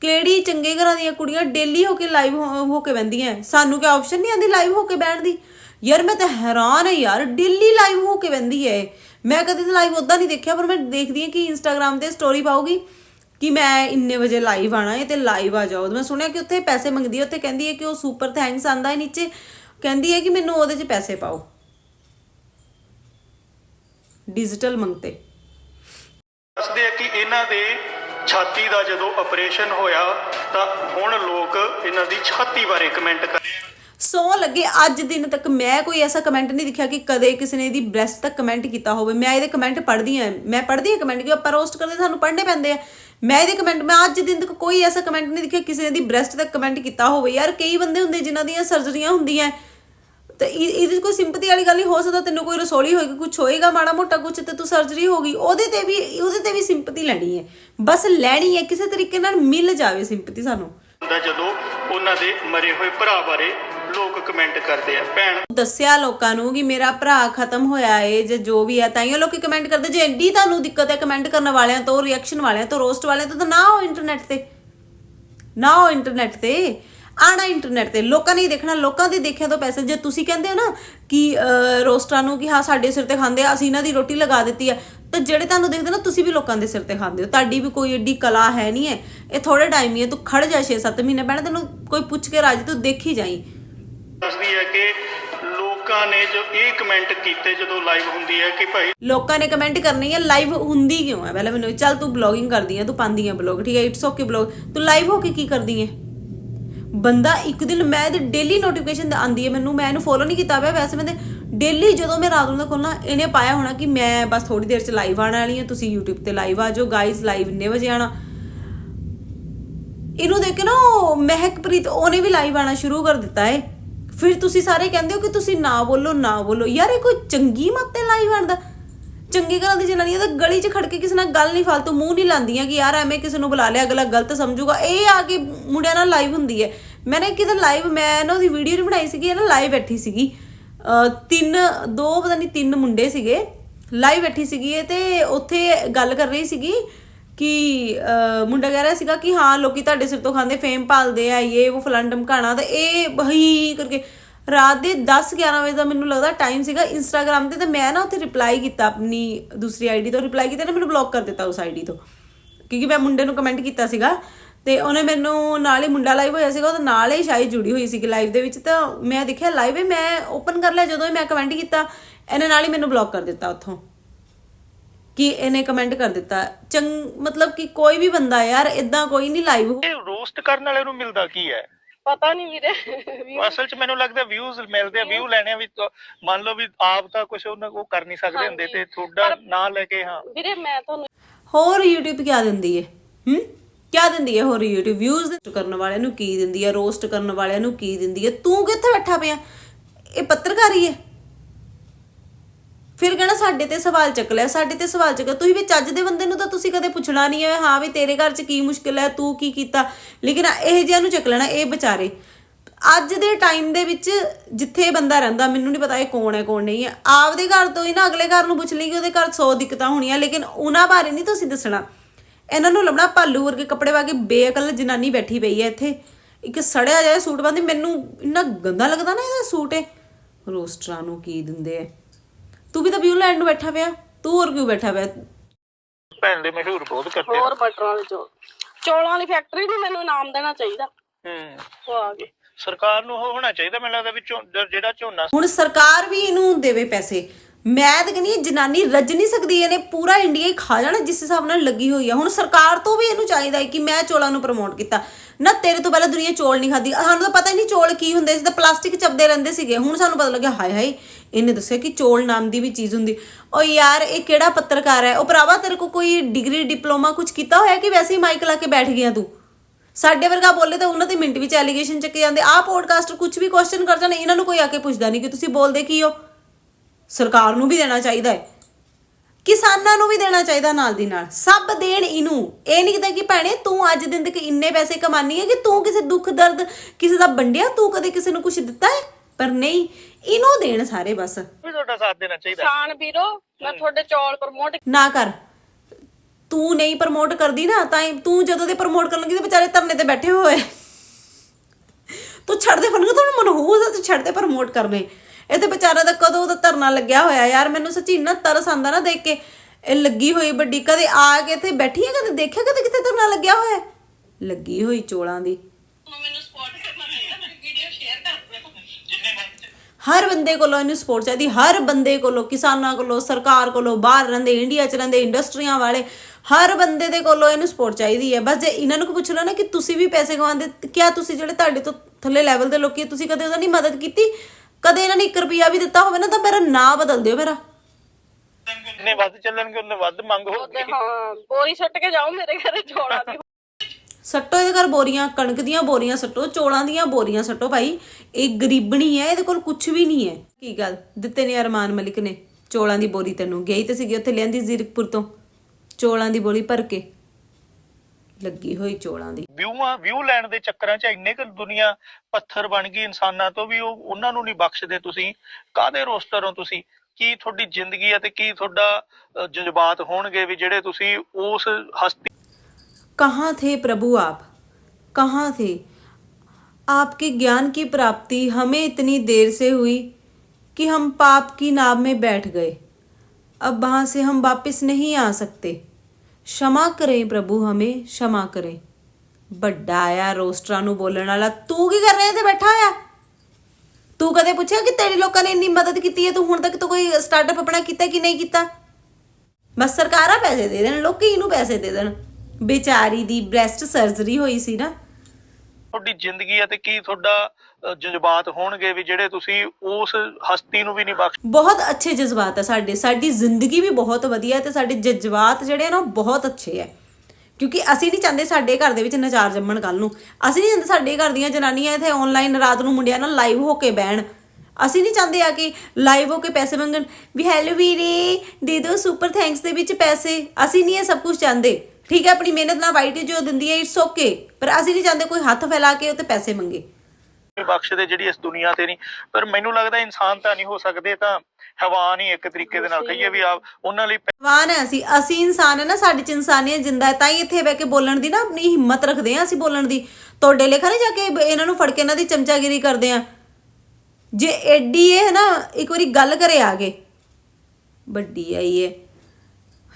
ਕਿਹੜੀ ਚੰਗੇ ਘਰਾਂ ਦੀਆਂ ਕੁੜੀਆਂ ਡੇਲੀ ਹੋ ਕੇ ਲਾਈਵ ਹੋ ਕੇ ਬੰਦੀਆਂ ਸਾਨੂੰ ਕਿਆ ਆਪਸ਼ਨ ਨਹੀਂ ਆਂਦੀ ਲਾਈਵ ਹੋ ਕੇ ਬੈਠਣ ਦੀ? ਯਾਰ ਮੈਂ ਤਾਂ ਹੈਰਾਨ ਹਾਂ ਯਾਰ ਡੇਲੀ ਲਾਈਵ ਹੋ ਕੇ ਬੰਦੀ ਹੈ ਮੈਂ ਕਦੇ ਤਾਂ ਲਾਈਵ ਉਦਾਂ ਨਹੀਂ ਦੇਖਿਆ, ਪਰ ਮੈਂ ਦੇਖਦੀ ਹਾਂ ਕਿ ਇੰਸਟਾਗ੍ਰam ਤੇ ਸਟੋਰੀ ਪਾਉਗੀ ਕਿ ਮੈਂ ਇੰਨੇ ਵਜੇ ਲਾਈਵ ਆਣਾ ਹੈ ਤੇ ਲਾਈਵ ਆ ਜਾਓ। ਮੈਂ ਸੁਣਿਆ ਕਿ ਉੱਥੇ ਪੈਸੇ ਮੰਗਦੀ ਹੈ, ਉੱਥੇ ਕਹਿੰਦੀ ਹੈ ਕਿ ਉਹ ਸੁਪਰ ਥੈਂਕਸ ਆਂਦਾ ਹੈ ਨੀਚੇ। ਕਹਿੰਦੀ ਹੈ ਕਿ ਮੈਨੂੰ ਉਹਦੇ 'ਚ ਪੈਸੇ ਪਾਓ। ਡਿਜੀਟਲ ਮੰਗਤੇ। ਦੱਸਦੇ ਆ ਕਿ ਇਹਨਾਂ ਦੇ ਛਾਤੀ ਦਾ ਜਦੋਂ ਆਪਰੇਸ਼ਨ ਹੋਇਆ ਤਾਂ ਹੁਣ ਲੋਕ ਇਹਨਾਂ ਦੀ ਛਾਤੀ ਬਾਰੇ ਕਮੈਂਟ ਕਰ ਆ। ਸੋ ਲੱਗੇ, ਅੱਜ ਦਿਨ ਤੱਕ ਮੈਂ ਕੋਈ ਐਸਾ ਕਮੈਂਟ ਨਹੀਂ ਦੇਖਿਆ ਕਿ ਕਦੇ ਕਿਸੇ ਨੇ ਇਹਦੀ ਬ੍ਰੈਸਟ ਤੱਕ ਕਮੈਂਟ ਕੀਤਾ ਹੋਵੇ। ਮੈਂ ਇਹਦੇ ਕਮੈਂਟ ਪੜ੍ਹਦੀ ਆ ਮੈਂ ਪੜ੍ਹਦੀ ਆ ਕਮੈਂਟ ਕਿ ਆਪਾਂ ਰੋਸਟ ਕਰਦੇ, ਸਾਨੂੰ ਪੜ੍ਹਨੇ ਪੈਂਦੇ ਆ। ਮੈਂ ਇਹਦੇ ਕਮੈਂਟ ਮੈਂ ਅੱਜ ਦਿਨ ਤੱਕ ਕੋਈ ਐਸਾ ਕਮੈਂਟ ਨਹੀਂ ਦੇਖਿਆ ਕਿਸੇ ਨੇ ਇਹਦੀ ਬ੍ਰੈਸਟ ਤੱਕ ਕਮੈਂਟ ਕੀਤਾ ਹੋਵੇ। ਯਾਰ, ਕਈ ਬੰਦੇ ਹੁੰਦੇ ਜਿਨ੍ਹਾਂ ਦੀਆਂ ਸਰਜਰੀਆਂ ਹੁੰਦੀਆਂ ਤੇ ਇਹਦੇ ਕੋਈ ਸਿੰਪਥੀ ਵਾਲੀ ਗੱਲ ਨਹੀਂ, ਹੋ ਸਕਦਾ ਤੈਨੂੰ ਕੋਈ ਰਸੋਲੀ ਹੋਏਗੀ ਕੁਝ ਹੋਏਗਾ ਮਾੜਾ ਮੋਟਾ ਕੁਝ ਤੇ ਤੂੰ ਸਰਜਰੀ ਹੋ ਗਈ। ਉਹਦੇ ਤੇ ਵੀ, ਉਹਦੇ ਤੇ ਵੀ ਸਿੰਪਥੀ ਲੈਣੀ ਹੈ ਬਸ ਲੈਣੀ ਹੈ ਕਿਸੇ ਤਰੀਕੇ ਨਾਲ ਮਿਲ ਜਾਵੇ ਸਿੰਪਥੀ ਸਾਨੂੰ। ਜਦੋਂ ਉਹਨਾਂ ਦੇ ਮਰੇ ਹੋਏ ਭਰਾ ਬਾਰੇ ਲੋਕ ਕਮੈਂਟ ਕਰਦੇ ਆ, ਭੈਣ। ਦੱਸਿਆ ਲੋਕਾਂ ਨੂੰ ਕਿ ਮੇਰਾ ਭਰਾ ਖਤਮ ਹੋਇਆ ਏ, ਜਾਂ ਜੋ ਵੀ ਹੈ ਤਾਂ ਹੀ ਲੋਕੀ ਕਮੈਂਟ ਕਰਦੇ। ਜੇ ਐਡੀ ਤੁਹਾਨੂੰ ਦਿੱਕਤ ਹੈ ਕਮੈਂਟ ਕਰਨ ਵਾਲਿਆਂ ਤੋਂ ਰਿਐਕਸ਼ਨ ਵਾਲਿਆਂ ਤੋਂ ਰੋਸਟ ਵਾਲਿਆਂ ਤੋਂ, ਤਾਂ ਨਾ ਹੋ ਇੰਟਰਨੈਟ ਤੇ। ਨਾ ਹੋ ਇੰਟਰਨੈਟ ਤੇ। ਆਣਾ ਇੰਟਰਨੈਟ ਤੇ। ਲੋਕਾਂ ਨੇ ਦੇਖਣਾ, ਲੋਕਾਂ ਦੇ ਦੇਖਿਆ ਤੋਂ ਪੈਸੇ। ਜੇ ਤੁਸੀਂ ਕਹਿੰਦੇ ਹੋ ਨਾ ਕਿ ਰੋਸਟਰਾਂ ਨੂੰ ਕਿ ਹਾਂ, ਸਾਡੇ ਸਿਰ ਤੇ ਖਾਂਦੇ ਆ, ਅਸੀਂ ਇਹਨਾਂ ਦੀ ਰੋਟੀ ਲਗਾ ਦਿੱਤੀ ਆ, ਤਾਂ ਜਿਹੜੇ ਤੁਹਾਨੂੰ ਦੇਖਦੇ ਨਾ, ਤੁਸੀਂ ਵੀ ਲੋਕਾਂ ਦੇ ਸਿਰ ਤੇ ਖਾਂਦੇ ਹੋ। ਤੁਹਾਡੀ ਵੀ ਕੋਈ ਏਡੀ ਕਲਾ ਹੈ ਨਹੀਂ ਹੈ। ਇਹ ਥੋੜੇ ਟਾਈਮ ਹੀ ਹੈ, ਤੂੰ ਖੜ ਜਾ 6-7 ਮਹੀਨੇ ਪਹਿਲਾਂ ਤੈਨੂੰ ਕੋਈ ਪੁੱਛ ਕੇ ਰਾਜੀ, ਤੂੰ ਦੇਖੀ ਜਾਈ। ਦੱਸਦੀ ਹੈ ਕਿ ਲੋਕਾਂ ਨੇ ਜੋ ਇਹ ਕਮੈਂਟ ਕੀਤੇ ਜਦੋਂ ਲਾਈਵ ਹੁੰਦੀ ਹੈ ਕਿ ਭਾਈ ਲੋਕਾਂ ਨੇ ਕਮੈਂਟ ਕਰਨੀ ਹੈ ਲਾਈਵ ਹੁੰਦੀ ਕਿਉਂ ਹੈ? ਪਹਿਲਾਂ ਮੈਨੂੰ ਚੱਲ ਤੂੰ ਬਲੌਗਿੰਗ ਕਰਦੀ ਹੈ, ਤੂੰ ਪਾਉਂਦੀ ਹੈ ਬਲੌਗ ਠੀਕ ਹੈ? ਇਟਸ ਓਕੇ ਬਲੌਗ ਤੂੰ ਲਾਈਵ ਹੋ ਕੇ ਕੀ ਕਰਦੀ ਹੈ? ਬੰਦਾ ਇੱਕ ਦਿਨ ਮੈਂ ਇਹਦੇ ਡੇਲੀ ਨੋਟੀਫਿਕੇਸ਼ਨ ਆਂਦੀ ਹੈ ਮੈਨੂੰ, ਮੈਂ ਇਹਨੂੰ ਫੋਲੋ ਨਹੀਂ ਕੀਤਾ ਹੋਇਆ ਵੈਸੇ ਮੈਂ ਡੇਲੀ ਜਦੋਂ ਮੈਂ ਰਾਤ ਨੂੰ ਦਾ ਖੋਲਣਾ ਇਹਨੇ ਪਾਇਆ ਹੋਣਾ ਕਿ ਮੈਂ ਬਸ ਥੋੜੀ ਦੇਰ ਚ ਲਾਈਵ ਆਉਣ ਵਾਲੀ ਹਾਂ, ਤੁਸੀਂ YouTube ਤੇ ਲਾਈਵ ਆ ਜਾਓ ਗਾਇਸ ਲਾਈਵ ਇੰਨੇ ਵਜੇ ਆਣਾ ਇਹਨੂੰ ਦੇਖ ਕੇ ਨਾ ਮਹਿਕਪ੍ਰੀਤ, ਉਹਨੇ ਵੀ ਲਾਈਵ ਆਣਾ ਸ਼ੁਰੂ ਕਰ ਦਿੱਤਾ ਏ। ਫਿਰ ਤੁਸੀਂ ਸਾਰੇ ਕਹਿੰਦੇ ਹੋ ਕਿ ਤੁਸੀਂ ਨਾ ਬੋਲੋ ਨਾ ਬੋਲੋ। ਯਾਰ, ਇਹ ਕੋਈ ਚੰਗੀ ਮੱਤੇ ਲਾਈ ਵੜਦਾ ਚੰਗੀ ਗੱਲ ਦੀ ਜਨਾਨੀਆਂ ਤਾਂ ਗਲੀ 'ਚ ਖੜ ਕੇ ਕਿਸੇ ਨਾਲ ਗੱਲ ਨਹੀਂ ਫालतू ਮੂੰਹ ਨਹੀਂ ਲਾਉਂਦੀਆਂ ਕਿ ਯਾਰ ਐਵੇਂ ਕਿਸੇ ਨੂੰ ਬੁਲਾ ਲਿਆ, ਅਗਲਾ ਗਲਤ ਸਮਝੂਗਾ। ਇਹ ਆ ਕੇ ਮੁੰਡਿਆਂ ਨਾਲ ਲਾਈਵ ਹੁੰਦੀ ਹੈ। ਮੈਂ ਨਾ ਕਿਤੇ ਲਾਈਵ ਮੈਂ ਨਾ ਉਹਦੀ ਵੀਡੀਓ ਨਹੀਂ ਬਣਾਈ ਸੀਗੀ, ਇਹ ਨਾ ਲਾਈਵ ਬੈਠੀ ਸੀਗੀ। ਤਿੰਨ, ਦੋ, ਪਤਾ ਨਹੀਂ ਤਿੰਨ ਮੁੰਡੇ ਸੀਗੇ। ਲਾਈਵ ਬੈਠੀ ਸੀਗੀ ਤੇ ਉੱਥੇ ਗੱਲ ਕਰ ਰਹੀ ਸੀਗੀ ਕਿ ਮੁੰਡਾ ਕਹਿ ਰਿਹਾ ਸੀਗਾ ਕਿ ਹਾਂ, ਲੋਕੀ ਤੁਹਾਡੇ ਸਿਰ ਤੋਂ ਖਾਂਦੇ ਫੇਮ ਭਾਲਦੇ ਆ, ਇਹ ਉਹ ਫਲਾਣ ਢਮਕਾਣਾ, ਤੇ ਇਹ ਬਹੀ ਕਰਕੇ ਰਾਤ ਦੇ 10 11 ਵਜੇ ਦਾ ਮੈਨੂੰ ਲੱਗਦਾ ਟਾਈਮ ਸੀਗਾ ਇੰਸਟਾਗ੍ਰam ਤੇ ਤੇ ਮੈਂ ਨਾ ਉੱਥੇ ਰਿਪਲਾਈ ਕੀਤਾ ਆਪਣੀ ਦੂਸਰੀ ਆਈਡੀ ਤੋਂ ਰਿਪਲਾਈ ਕੀਤਾ ਤੇ ਮੈਨੂੰ ਬਲੌਕ ਕਰ ਦਿੱਤਾ ਉਸ ਆਈਡੀ ਤੋਂ। ਕਿਉਂਕਿ ਮੈਂ ਮੁੰਡੇ ਨੂੰ ਕਮੈਂਟ ਕੀਤਾ ਸੀਗਾ ਤੇ ਉਹਨੇ ਮੈਨੂੰ ਨਾਲ ਹੀ ਮੁੰਡਾ ਲਾਈਵ ਹੋਇਆ ਸੀਗਾ, ਉਹਦੇ ਨਾਲ ਹੀ ਸ਼ਾਇਦ ਜੁੜੀ ਹੋਈ ਸੀਗੀ ਲਾਈਵ ਦੇ ਵਿੱਚ, ਤਾਂ ਮੈਂ ਦੇਖਿਆ ਲਾਈਵ ਹੀ, ਮੈਂ ਓਪਨ ਕਰ ਲਿਆ, ਜਦੋਂ ਹੀ ਮੈਂ ਕਮੈਂਟ ਕੀਤਾ, ਇਹਨੇ ਨਾਲ ਹੀ ਮੈਨੂੰ ਬਲੌਕ ਕਰ ਦਿੱਤਾ ਉੱਥੋਂ। ਕਿ ਇਹਨੇ ਕਮੈਂਟ ਕਰ ਦਿੱਤਾ। ਚੰਗ ਮਤਲਬ ਕਿ ਕੋਈ ਵੀ ਬੰਦਾ ਯਾਰ ਇਦਾਂ ਕੋਈ ਨਹੀਂ ਲਾਈਵ ਇਹ ਰੋਸਟ ਕਰਨ ਵਾਲੇ ਨੂੰ ਮਿਲਦਾ ਕੀ ਹੈ? ਪਤਾ ਨਹੀਂ ਵੀਰੇ। ਅਸਲ 'ਚ ਮੈਨੂੰ ਲੱਗਦਾ ਵਿਊਜ਼ ਮਿਲਦੇ ਆ ਵਿਊ ਲੈਣੇ ਆ ਵੀ ਮੰਨ ਲਓ ਵੀ ਆਪ ਤਾਂ ਕੁਝ ਉਹਨਾਂ ਉਹ ਕਰ ਨਹੀਂ ਸਕਦੇ ਹੁੰਦੇ ਤੇ ਤੁਹਾਡਾ ਨਾਂ ਲੈ ਕੇ ਹਾਂ। ਵੀਰੇ ਮੈਂ ਤੁਹਾਨੂੰ ਹੋਰ YouTube ਕੀ ਦਿੰਦੀ ਹੈ ਹੂੰ? ਕੀ ਦਿੰਦੀ ਹੈ ਹੋਰ YouTube? ਵਿਊਜ਼ ਕਰਨ ਵਾਲਿਆਂ ਨੂੰ ਕੀ ਦਿੰਦੀ ਹੈ ਰੋਸਟ ਕਰਨ ਵਾਲਿਆਂ ਨੂੰ ਕੀ ਦਿੰਦੀ ਹੈ ਤੂੰ ਕਿੱਥੇ ਬੈਠਾ ਪਿਆ? ਇਹ ਪੱਤਰਕਾਰੀ ਹੈ ਫਿਰ ਕਹਿਣਾ ਸਾਡੇ ਤੇ ਸਵਾਲ ਚੱਕ ਲਿਆ ਸਾਡੇ ਤੇ ਸਵਾਲ ਚੱਕ ਤੁਸੀਂ ਵੀ ਚੱਜ ਦੇ ਬੰਦੇ ਨੂੰ ਤਾਂ ਤੁਸੀਂ ਕਦੇ ਪੁੱਛਣਾ ਨਹੀਂ ਹੈ ਹਾਂ ਵੀ ਤੇਰੇ ਘਰ 'ਚ ਕੀ ਮੁਸ਼ਕਿਲ ਹੈ, ਤੂੰ ਕੀ ਕੀਤਾ। ਲੇਕਿਨ ਇਹ ਜਿਹਾ ਨੂੰ ਚੱਕ ਲੈਣਾ, ਇਹ ਵਿਚਾਰੇ। ਅੱਜ ਦੇ ਟਾਈਮ ਦੇ ਵਿੱਚ ਜਿੱਥੇ ਇਹ ਬੰਦਾ ਰਹਿੰਦਾ, ਮੈਨੂੰ ਨਹੀਂ ਪਤਾ ਇਹ ਕੌਣ ਹੈ, ਕੌਣ ਨਹੀਂ ਹੈ। ਆਪਦੇ ਘਰ ਤੋਂ ਹੀ ਨਾ ਅਗਲੇ ਘਰ ਨੂੰ ਪੁੱਛ ਲਈ ਕਿ ਉਹਦੇ ਘਰ 100 ਦਿੱਕਤਾਂ ਹੋਣੀਆਂ, ਲੇਕਿਨ ਉਹਨਾਂ ਬਾਰੇ ਨਹੀਂ ਤੁਸੀਂ ਦੱਸਣਾ। ਇਹਨਾਂ ਨੂੰ ਲੱਭਣਾ ਭਾਲੂ ਵਰਗੇ ਕੱਪੜੇ ਪਾ ਕੇ ਬੇਅਕਲ ਜਨਾਨੀ ਬੈਠੀ ਪਈ ਹੈ ਇੱਥੇ। ਇੱਕ ਸੜਿਆ ਜਿਹਾ ਸੂਟ ਪਾਉਂਦੀ ਮੈਨੂੰ ਇੰਨਾ ਗੰਦਾ ਲੱਗਦਾ ਨਾ ਇਹਦਾ ਸੂਟ ਇਹ। ਰੋਸਟਰਾਂ ਨੂੰ ਕੀ ਦਿੰਦੇ ਐ। ਤੂੰ ਵੀ ਤਾਂ ਵਿਊ ਲੈਂਡ ਨੂੰ ਬੈਠਾ ਪਿਆ ਤੂੰ ਹੋਰ ਕਿਉਂ ਬੈਠਾ ਪਿਆ? ਭੈਣ ਦੇ ਮਸ਼ਹੂਰ ਬਹੁਤ ਕਰਦੇ ਆ। ਹੋਰ ਬਟਰਾਂ ਵਾਲੇ ਚੌਲ। ਚੌਲਾਂ ਵਾਲੀ ਫੈਕਟਰੀ ਨੂੰ ਮੈਨੂੰ ਇਨਾਮ ਦੇਣਾ ਚਾਹੀਦਾ। ਹੂੰ। ਉਹ ਆ ਗਏ। ਸਰਕਾਰ ਨੂੰ ਉਹ ਹੋਣਾ ਚਾਹੀਦਾ ਮੈਨੂੰ ਲੱਗਦਾ ਵੀ ਝੋ- ਜਿਹੜਾ ਝੋਨਾ ਹੁਣ ਸਰਕਾਰ ਵੀ ਇਹਨੂੰ ਦੇਵੇ ਪੈਸੇ। ਮੈਂ ਤਾਂ ਕਹਿੰਦੀ ਜਨਾਨੀ ਰੱਜ ਨਹੀਂ ਸਕਦੀ, ਇਹਨੇ ਪੂਰਾ ਇੰਡੀਆ ਹੀ ਖਾ ਜਾਣਾ ਜਿਸ ਹਿਸਾਬ ਨਾਲ ਲੱਗੀ ਹੋਈ ਆ। ਹੁਣ ਸਰਕਾਰ ਤੋਂ ਵੀ ਇਹਨੂੰ ਚਾਹੀਦਾ ਹੈ ਕਿ ਮੈਂ ਚੋਲਾਂ ਨੂੰ ਪ੍ਰਮੋਟ ਕੀਤਾ। ਨਾ ਤੇਰੇ ਤੋਂ ਪਹਿਲਾਂ ਦੁਨੀਆ ਚੋਲ ਨਹੀਂ ਖਾਦੀ ਸਾਨੂੰ ਤਾਂ ਪਤਾ ਹੀ ਨਹੀਂ ਚੋਲ ਕੀ ਹੁੰਦੇ ਸੀ, ਤਾਂ ਪਲਾਸਟਿਕ ਚਪਦੇ ਰਹਿੰਦੇ ਸੀਗੇ। ਹੁਣ ਸਾਨੂੰ ਪਤਾ ਲੱਗਿਆ, ਹਾਏ ਹਾਏ, ਇਹਨੇ ਦੱਸਿਆ ਕਿ ਚੋਲ ਨਾਮ ਦੀ ਵੀ ਚੀਜ਼ ਹੁੰਦੀ। ਓ ਯਾਰ, ਇਹ ਕਿਹੜਾ ਪੱਤਰਕਾਰ ਹੈ? ਉਹ ਭਰਾਵਾ, ਤੇਰੇ ਕੋ ਕੋਈ ਡਿਗਰੀ ਡਿਪਲੋਮਾ ਕੁਝ ਕੀਤਾ ਹੋਇਆ ਕਿ ਵੈਸੇ ਹੀ ਮਾਈਕ ਲਾ ਕੇ ਬੈਠ ਗਿਆ ਤੂੰ? ਸਾਡੇ ਵਰਗਾ ਬੋਲੇ ਤਾਂ ਉਹਨਾਂ ਦੇ ਮਿੰਟ ਵਿੱਚ ਐਲੀਗੇਸ਼ਨ ਚੱਕੇ ਜਾਂਦੇ। ਆਹ ਪੋਡਕਾਸਟਰ ਕੁਝ ਵੀ ਕੁਐਸਚਨ ਕਰ ਜਾਣ, ਇਹਨਾਂ ਨੂੰ ਕੋਈ ਆ ਕੇ ਪੁੱਛਦਾ ਨਹੀਂ ਕਿ ਤੁਸੀਂ ਬੋਲਦੇ ਕੀ ਹੋ? ਸਰਕਾਰ ਨੂੰ ਵੀ ਦੇਣਾ ਚਾਹੀਦਾ ਹੈ। ਕਿਸਾਨਾਂ ਨੂੰ ਵੀ ਦੇਣਾ ਚਾਹੀਦਾ ਨਾਲ ਦੀ ਨਾਲ। ਸਭ ਦੇਣ ਇਹਨੂੰ। ਇਹ ਨਹੀਂ ਕਿਤੇ ਕਿ ਭੈਣੇ ਤੂੰ ਅੱਜ ਦਿਨ ਤੱਕ ਇੰਨੇ ਪੈਸੇ ਕਮਾਨੀ ਹੈ ਕਿ ਤੂੰ ਕਿਸੇ ਦੁੱਖ ਦਰਦ ਕਿਸੇ ਦਾ ਵੰਡਿਆ ਤੂੰ ਕਦੇ ਕਿਸੇ ਨੂੰ ਕੁਝ ਦਿੱਤਾ ਹੈ? ਪਰ ਨਹੀਂ ਇਹਨੂੰ ਦੇਣ ਸਾਰੇ ਬਸ। ਵੀ ਤੁਹਾਡਾ ਸਾਥ ਦੇਣਾ ਚਾਹੀਦਾ। ਸ਼ਾਨ ਵੀਰੋ ਮੈਂ ਤੁਹਾਡੇ ਚੌਲ ਪ੍ਰਮੋਟ ਨਾ ਕਰ। ਤੂੰ ਨਹੀਂ ਪ੍ਰਮੋਟ ਕਰਦੀ ਨਾ ਤਾਂ ਤੂੰ ਜਦੋਂ ਦੇ ਪ੍ਰਮੋਟ ਕਰਨ ਲੱਗੀ ਤੇ ਵਿਚਾਰੇ ਧਰਨੇ ਤੇ ਬੈਠੇ ਹੋਏ। ਤੂੰ ਛੱਡ ਦੇ ਫਨ ਤੂੰ ਮਨਹੂਸ ਤੂੰ ਛੱਡ ਦੇ ਪ੍ਰਮੋਟ ਕਰਨੇ। ਇਹ ਤੇ ਵਿਚਾਰਾ ਦਾ ਕਦੋਂ ਦਾ ਧਰਨਾ ਲੱਗਿਆ ਹੋਇਆ ਯਾਰ ਮੈਨੂੰ ਸੱਚੀ ਇੰਨਾ ਤਰਸ ਆਂਦਾ ਨਾ ਦੇਖ ਕੇ। ਇਹ ਲੱਗੀ ਹੋਈ ਵੱਡੀ ਕਦੇ ਆ ਕੇ ਇੱਥੇ ਬੈਠੀ ਹੈ ਕਦੇ ਦੇਖਿਆ ਕਦੇ ਕਿਤੇ ਧਰਨਾ ਲੱਗਿਆ ਹੋਇਆ? ਹੈ? ਲੱਗੀ ਹੋਈ ਚੋਲਾਂ ਦੀ। ਹਰ ਬੰਦੇ ਕੋਲੋਂ ਇਹਨੂੰ ਸਪੋਰਟ ਚਾਹੀਦੀ ਹਰ ਬੰਦੇ ਕੋਲੋਂ ਕਿਸਾਨਾਂ ਕੋਲੋਂ ਸਰਕਾਰ ਕੋਲੋਂ ਬਾਹਰ ਰਹਿੰਦੇ ਇੰਡੀਆ ਚ ਰਹਿੰਦੇ ਇੰਡਸਟਰੀਆਂ ਵਾਲੇ ਹਰ ਬੰਦੇ ਦੇ ਕੋਲੋਂ ਇਹਨੂੰ ਸਪੋਰਟ ਚਾਹੀਦੀ ਹੈ। ਬਸ ਜੇ ਇਹਨਾਂ ਨੂੰ ਪੁੱਛ ਲਓ ਨਾ ਕਿ ਤੁਸੀਂ ਵੀ ਪੈਸੇ ਕਮਾਉਂਦੇ ਕਿਆ ਤੁਸੀਂ ਜਿਹੜੇ ਤੁਹਾਡੇ ਤੋਂ ਥੱਲੇ ਲੈਵਲ ਦੇ ਲੋਕੀ ਤੁਸੀਂ ਕਦੇ ਉਹਦਾ ਨਹੀਂ ਮਦਦ ਕੀਤੀ? ਕਦੇ ਇਹਨਾਂ ਨੇ 1 ਰੁਪਿਆ ਵੀ ਦਿੱਤਾ ਹੋਵੇ ਨਾ ਤਾਂ ਮੇਰਾ ਨਾਂ ਬਦਲ ਦਿਓ ਮੇਰਾ। ਜਿੰਨੇ ਵੱਧ ਚੱਲਣਗੇ ਉਹਨੇ ਵੱਧ ਮੰਗ ਹੋਊਗੀ। ਹਾਂ ਬੋਰੀ ਛੱਟ ਕੇ ਜਾਓ ਮੇਰੇ ਘਰੇ ਚੌਲਾਂ ਦੀ। ਸੱਟੋ ਇਹਦੇ ਘਰ ਬੋਰੀਆਂ ਕਣਕ ਦੀਆਂ ਬੋਰੀਆਂ ਸੱਟੋ ਚੋਲਾਂ ਦੀਆਂ ਬੋਰੀਆਂ ਸੱਟੋ ਭਾਈ। ਇਹ ਗਰੀਬਣੀ ਹੈ ਇਹਦੇ ਕੋਲ ਕੁਝ ਵੀ ਨਹੀਂ ਹੈ। ਕੀ ਗੱਲ? ਦਿੱਤੇ ਨੇ ਅਰਮਾਨ ਮਲਿਕ ਨੇ ਚੋਲਾਂ ਦੀ ਬੋਰੀ ਤੈਨੂੰ। ਗਈ ਤੇ ਸੀਗੀ ਉੱਥੇ ਲਿਆਂਦੀ ਜ਼ੀਰਕਪੁਰ ਤੋਂ। ਚੋਲਾਂ ਦੀ ਬੋਰੀ ਭਰ ਕੇ। ਲੱਗੀ ਹੋਈ ਚੋਲਾਂ ਦੀ ਵਿਊਆਂ ਵਿਊ ਲੈਣ ਦੇ ਚੱਕਰਾਂ 'ਚ ਇੰਨੇ ਕੁ ਦੁਨੀਆ ਪੱਥਰ ਬਣ ਗਈ ਇਨਸਾਨਾਂ ਤੋਂ ਵੀ ਉਹ ਉਹਨਾਂ ਨੂੰ ਨਹੀਂ ਬਖਸ਼ਦੇ ਤੁਸੀਂ ਕਾਹਦੇ ਰੋਸਟਰ ਹੋ ਤੁਸੀਂ ਕੀ ਤੁਹਾਡੀ ਜ਼ਿੰਦਗੀ ਹੈ ਤੇ ਕੀ ਤੁਹਾਡਾ ਅ, ਜਜ਼ਬਾਤ ਹੋਣਗੇ ਵੀ ਜਿਹੜੇ ਤੁਸੀਂ ਉਸ ਹਸਤੀ कहाँ थे प्रभु आप कहाँ थे आपके ज्ञान की प्राप्ति हमें इतनी देर से हुई कि हम पाप की नाव में बैठ गए अब वहाँ से हम वापस नहीं आ सकते ਸ਼ਮਾ ਕਰੇ ਪ੍ਰਭੂ ਹਮੇ, ਸ਼ਮਾ ਕਰੇ। ਵੱਡਾ ਆਇਆ ਰੋਸਟਰਾਂ ਨੂੰ ਬੋਲਣ ਵਾਲਾ, ਤੂੰ ਕੀ ਕਰ ਰਿਹਾ ਇੱਥੇ ਬੈਠਾ ਆ ਤੂੰ ਕਦੇ ਪੁੱਛਿਆ ਕਿ ਤੇਰੇ ਲੋਕਾਂ ਨੇ ਇੰਨੀ ਮਦਦ ਕੀਤੀ ਹੈ? ਤੂੰ ਹੁਣ ਤੱਕ ਤੂੰ ਕੋਈ ਸਟਾਰਟਅਪ ਆਪਣਾ ਕੀਤਾ ਕਿ ਨਹੀਂ ਕੀਤਾ? ਬਸ ਸਰਕਾਰਾਂ ਪੈਸੇ ਦੇ ਦੇਣ, ਲੋਕੀ ਇਹਨੂੰ ਪੈਸੇ ਦੇ ਦੇਣ। ਵਿਚਾਰੀ ਦੀ ਬ੍ਰੈਸਟ ਸਰਜਰੀ ਹੋਈ ਸੀ ਨਾ। ਤੁਹਾਡੀ ਜ਼ਿੰਦਗੀ ਆ ਤੇ ਕੀ ਤੁਹਾਡਾ ਜਜ਼ਬਾਤ ਹੋਣਗੇ ਵੀ ਜਿਹੜੇ ਤੁਸੀਂ ਉਸ ਹਸਤੀ ਨੂੰ ਵੀ ਨਹੀਂ ਬਖਸ਼ ਬਹੁਤ ਅੱਛੇ ਜਜ਼ਬਾਤ ਆ ਸਾਡੇ। ਸਾਡੀ ਜ਼ਿੰਦਗੀ ਵੀ ਬਹੁਤ ਵਧੀਆ ਤੇ ਸਾਡੇ ਜਜ਼ਬਾਤ ਜਿਹੜੇ ਨਾ ਬਹੁਤ ਅੱਛੇ ਹੈ ਕਿਉਂਕਿ ਅਸੀਂ ਨਹੀਂ ਚਾਹੁੰਦੇ ਸਾਡੇ ਘਰ ਦੇ ਵਿੱਚ ਨਜ਼ਾਰ ਜੰਮਣ ਕੱਲ ਨੂੰ। ਅਸੀਂ ਨਹੀਂ ਚਾਹੁੰਦੇ ਸਾਡੇ ਘਰ ਦੀਆਂ ਜਨਾਨੀਆਂ ਇੱਥੇ ਆਨਲਾਈਨ ਰਾਤ ਨੂੰ ਮੁੰਡਿਆਂ ਨਾਲ ਲਾਈਵ ਹੋ ਕੇ ਬਹਿਣ। ਅਸੀਂ ਨਹੀਂ ਚਾਹੁੰਦੇ ਆ ਕਿ ਲਾਈਵ ਹੋ ਕੇ ਪੈਸੇ ਮੰਗਣ। ਵੀ ਹੈਲੋ ਵੀਰੇ, ਦੇ ਦਿਓ ਸੁਪਰ ਥੈਂਕਸ ਦੇ ਵਿੱਚ ਪੈਸੇ। ਅਸੀਂ ਨਹੀਂ ਇਹ ਸਭ ਕੁਝ ਚਾਹੁੰਦੇ। ਠੀਕ ਹੈ, ਆਪਣੀ ਮਿਹਨਤ ਨਾਲ ਵਾਈਟ ਜੋ ਦਿੰਦੀ ਹੈ ਇਟਸ ਓਕੇ ਪਰ ਅਸੀਂ ਨਹੀਂ ਚਾਹੁੰਦੇ ਕੋਈ ਹੱਥ ਫੈਲਾ ਕੇ ਉੱਤੇ ਪੈਸੇ ਮੰਗੇ। ਬਖਸ਼ਦੇ ਜਿਹੜੀ ਇਸ ਦੁਨੀਆ ਤੇ ਨਹੀਂ। ਪਰ ਮੈਨੂੰ ਲੱਗਦਾ ਇਨਸਾਨ ਤਾਂ ਨਹੀਂ ਹੋ ਸਕਦੇ ਤਾਂ ਹੈਵਾਨ ਹੀ ਇੱਕ ਤਰੀਕੇ ਦੇ ਨਾਲ ਕਹੀਏ ਵੀ ਆਪ ਉਹਨਾਂ ਲਈ ਵਾਨ ਹੈ ਅਸੀਂ ਅਸੀਂ ਇਨਸਾਨ ਹੈ ਨਾ ਸਾਡੇ ਚ ਇਨਸਾਨੀਅਤ ਜਿੰਦਾ ਹੈ ਤਾਂ ਹੀ ਇੱਥੇ ਬਹਿ ਕੇ ਬੋਲਣ ਦੀ ਨਾ ਆਪਣੀ ਹਿੰਮਤ ਰੱਖਦੇ ਆ ਅਸੀਂ ਬੋਲਣ ਦੀ। ਤੁਹਾਡੇ ਲੇਖਾ ਨਹੀਂ ਜਾ ਕੇ ਇਹਨਾਂ ਨੂੰ ਫੜ ਕੇ ਇਹਨਾਂ ਦੀ ਚਮਚਾਗਿਰੀ ਕਰਦੇ ਆ? ਜੇ ਐਡੀ ਇਹ ਨਾ ਇੱਕ ਵਾਰੀ ਗੱਲ ਕਰੇ ਆ ਗਏ ਵੱਡੀ ਆਈ ਏ ਹੈਂ,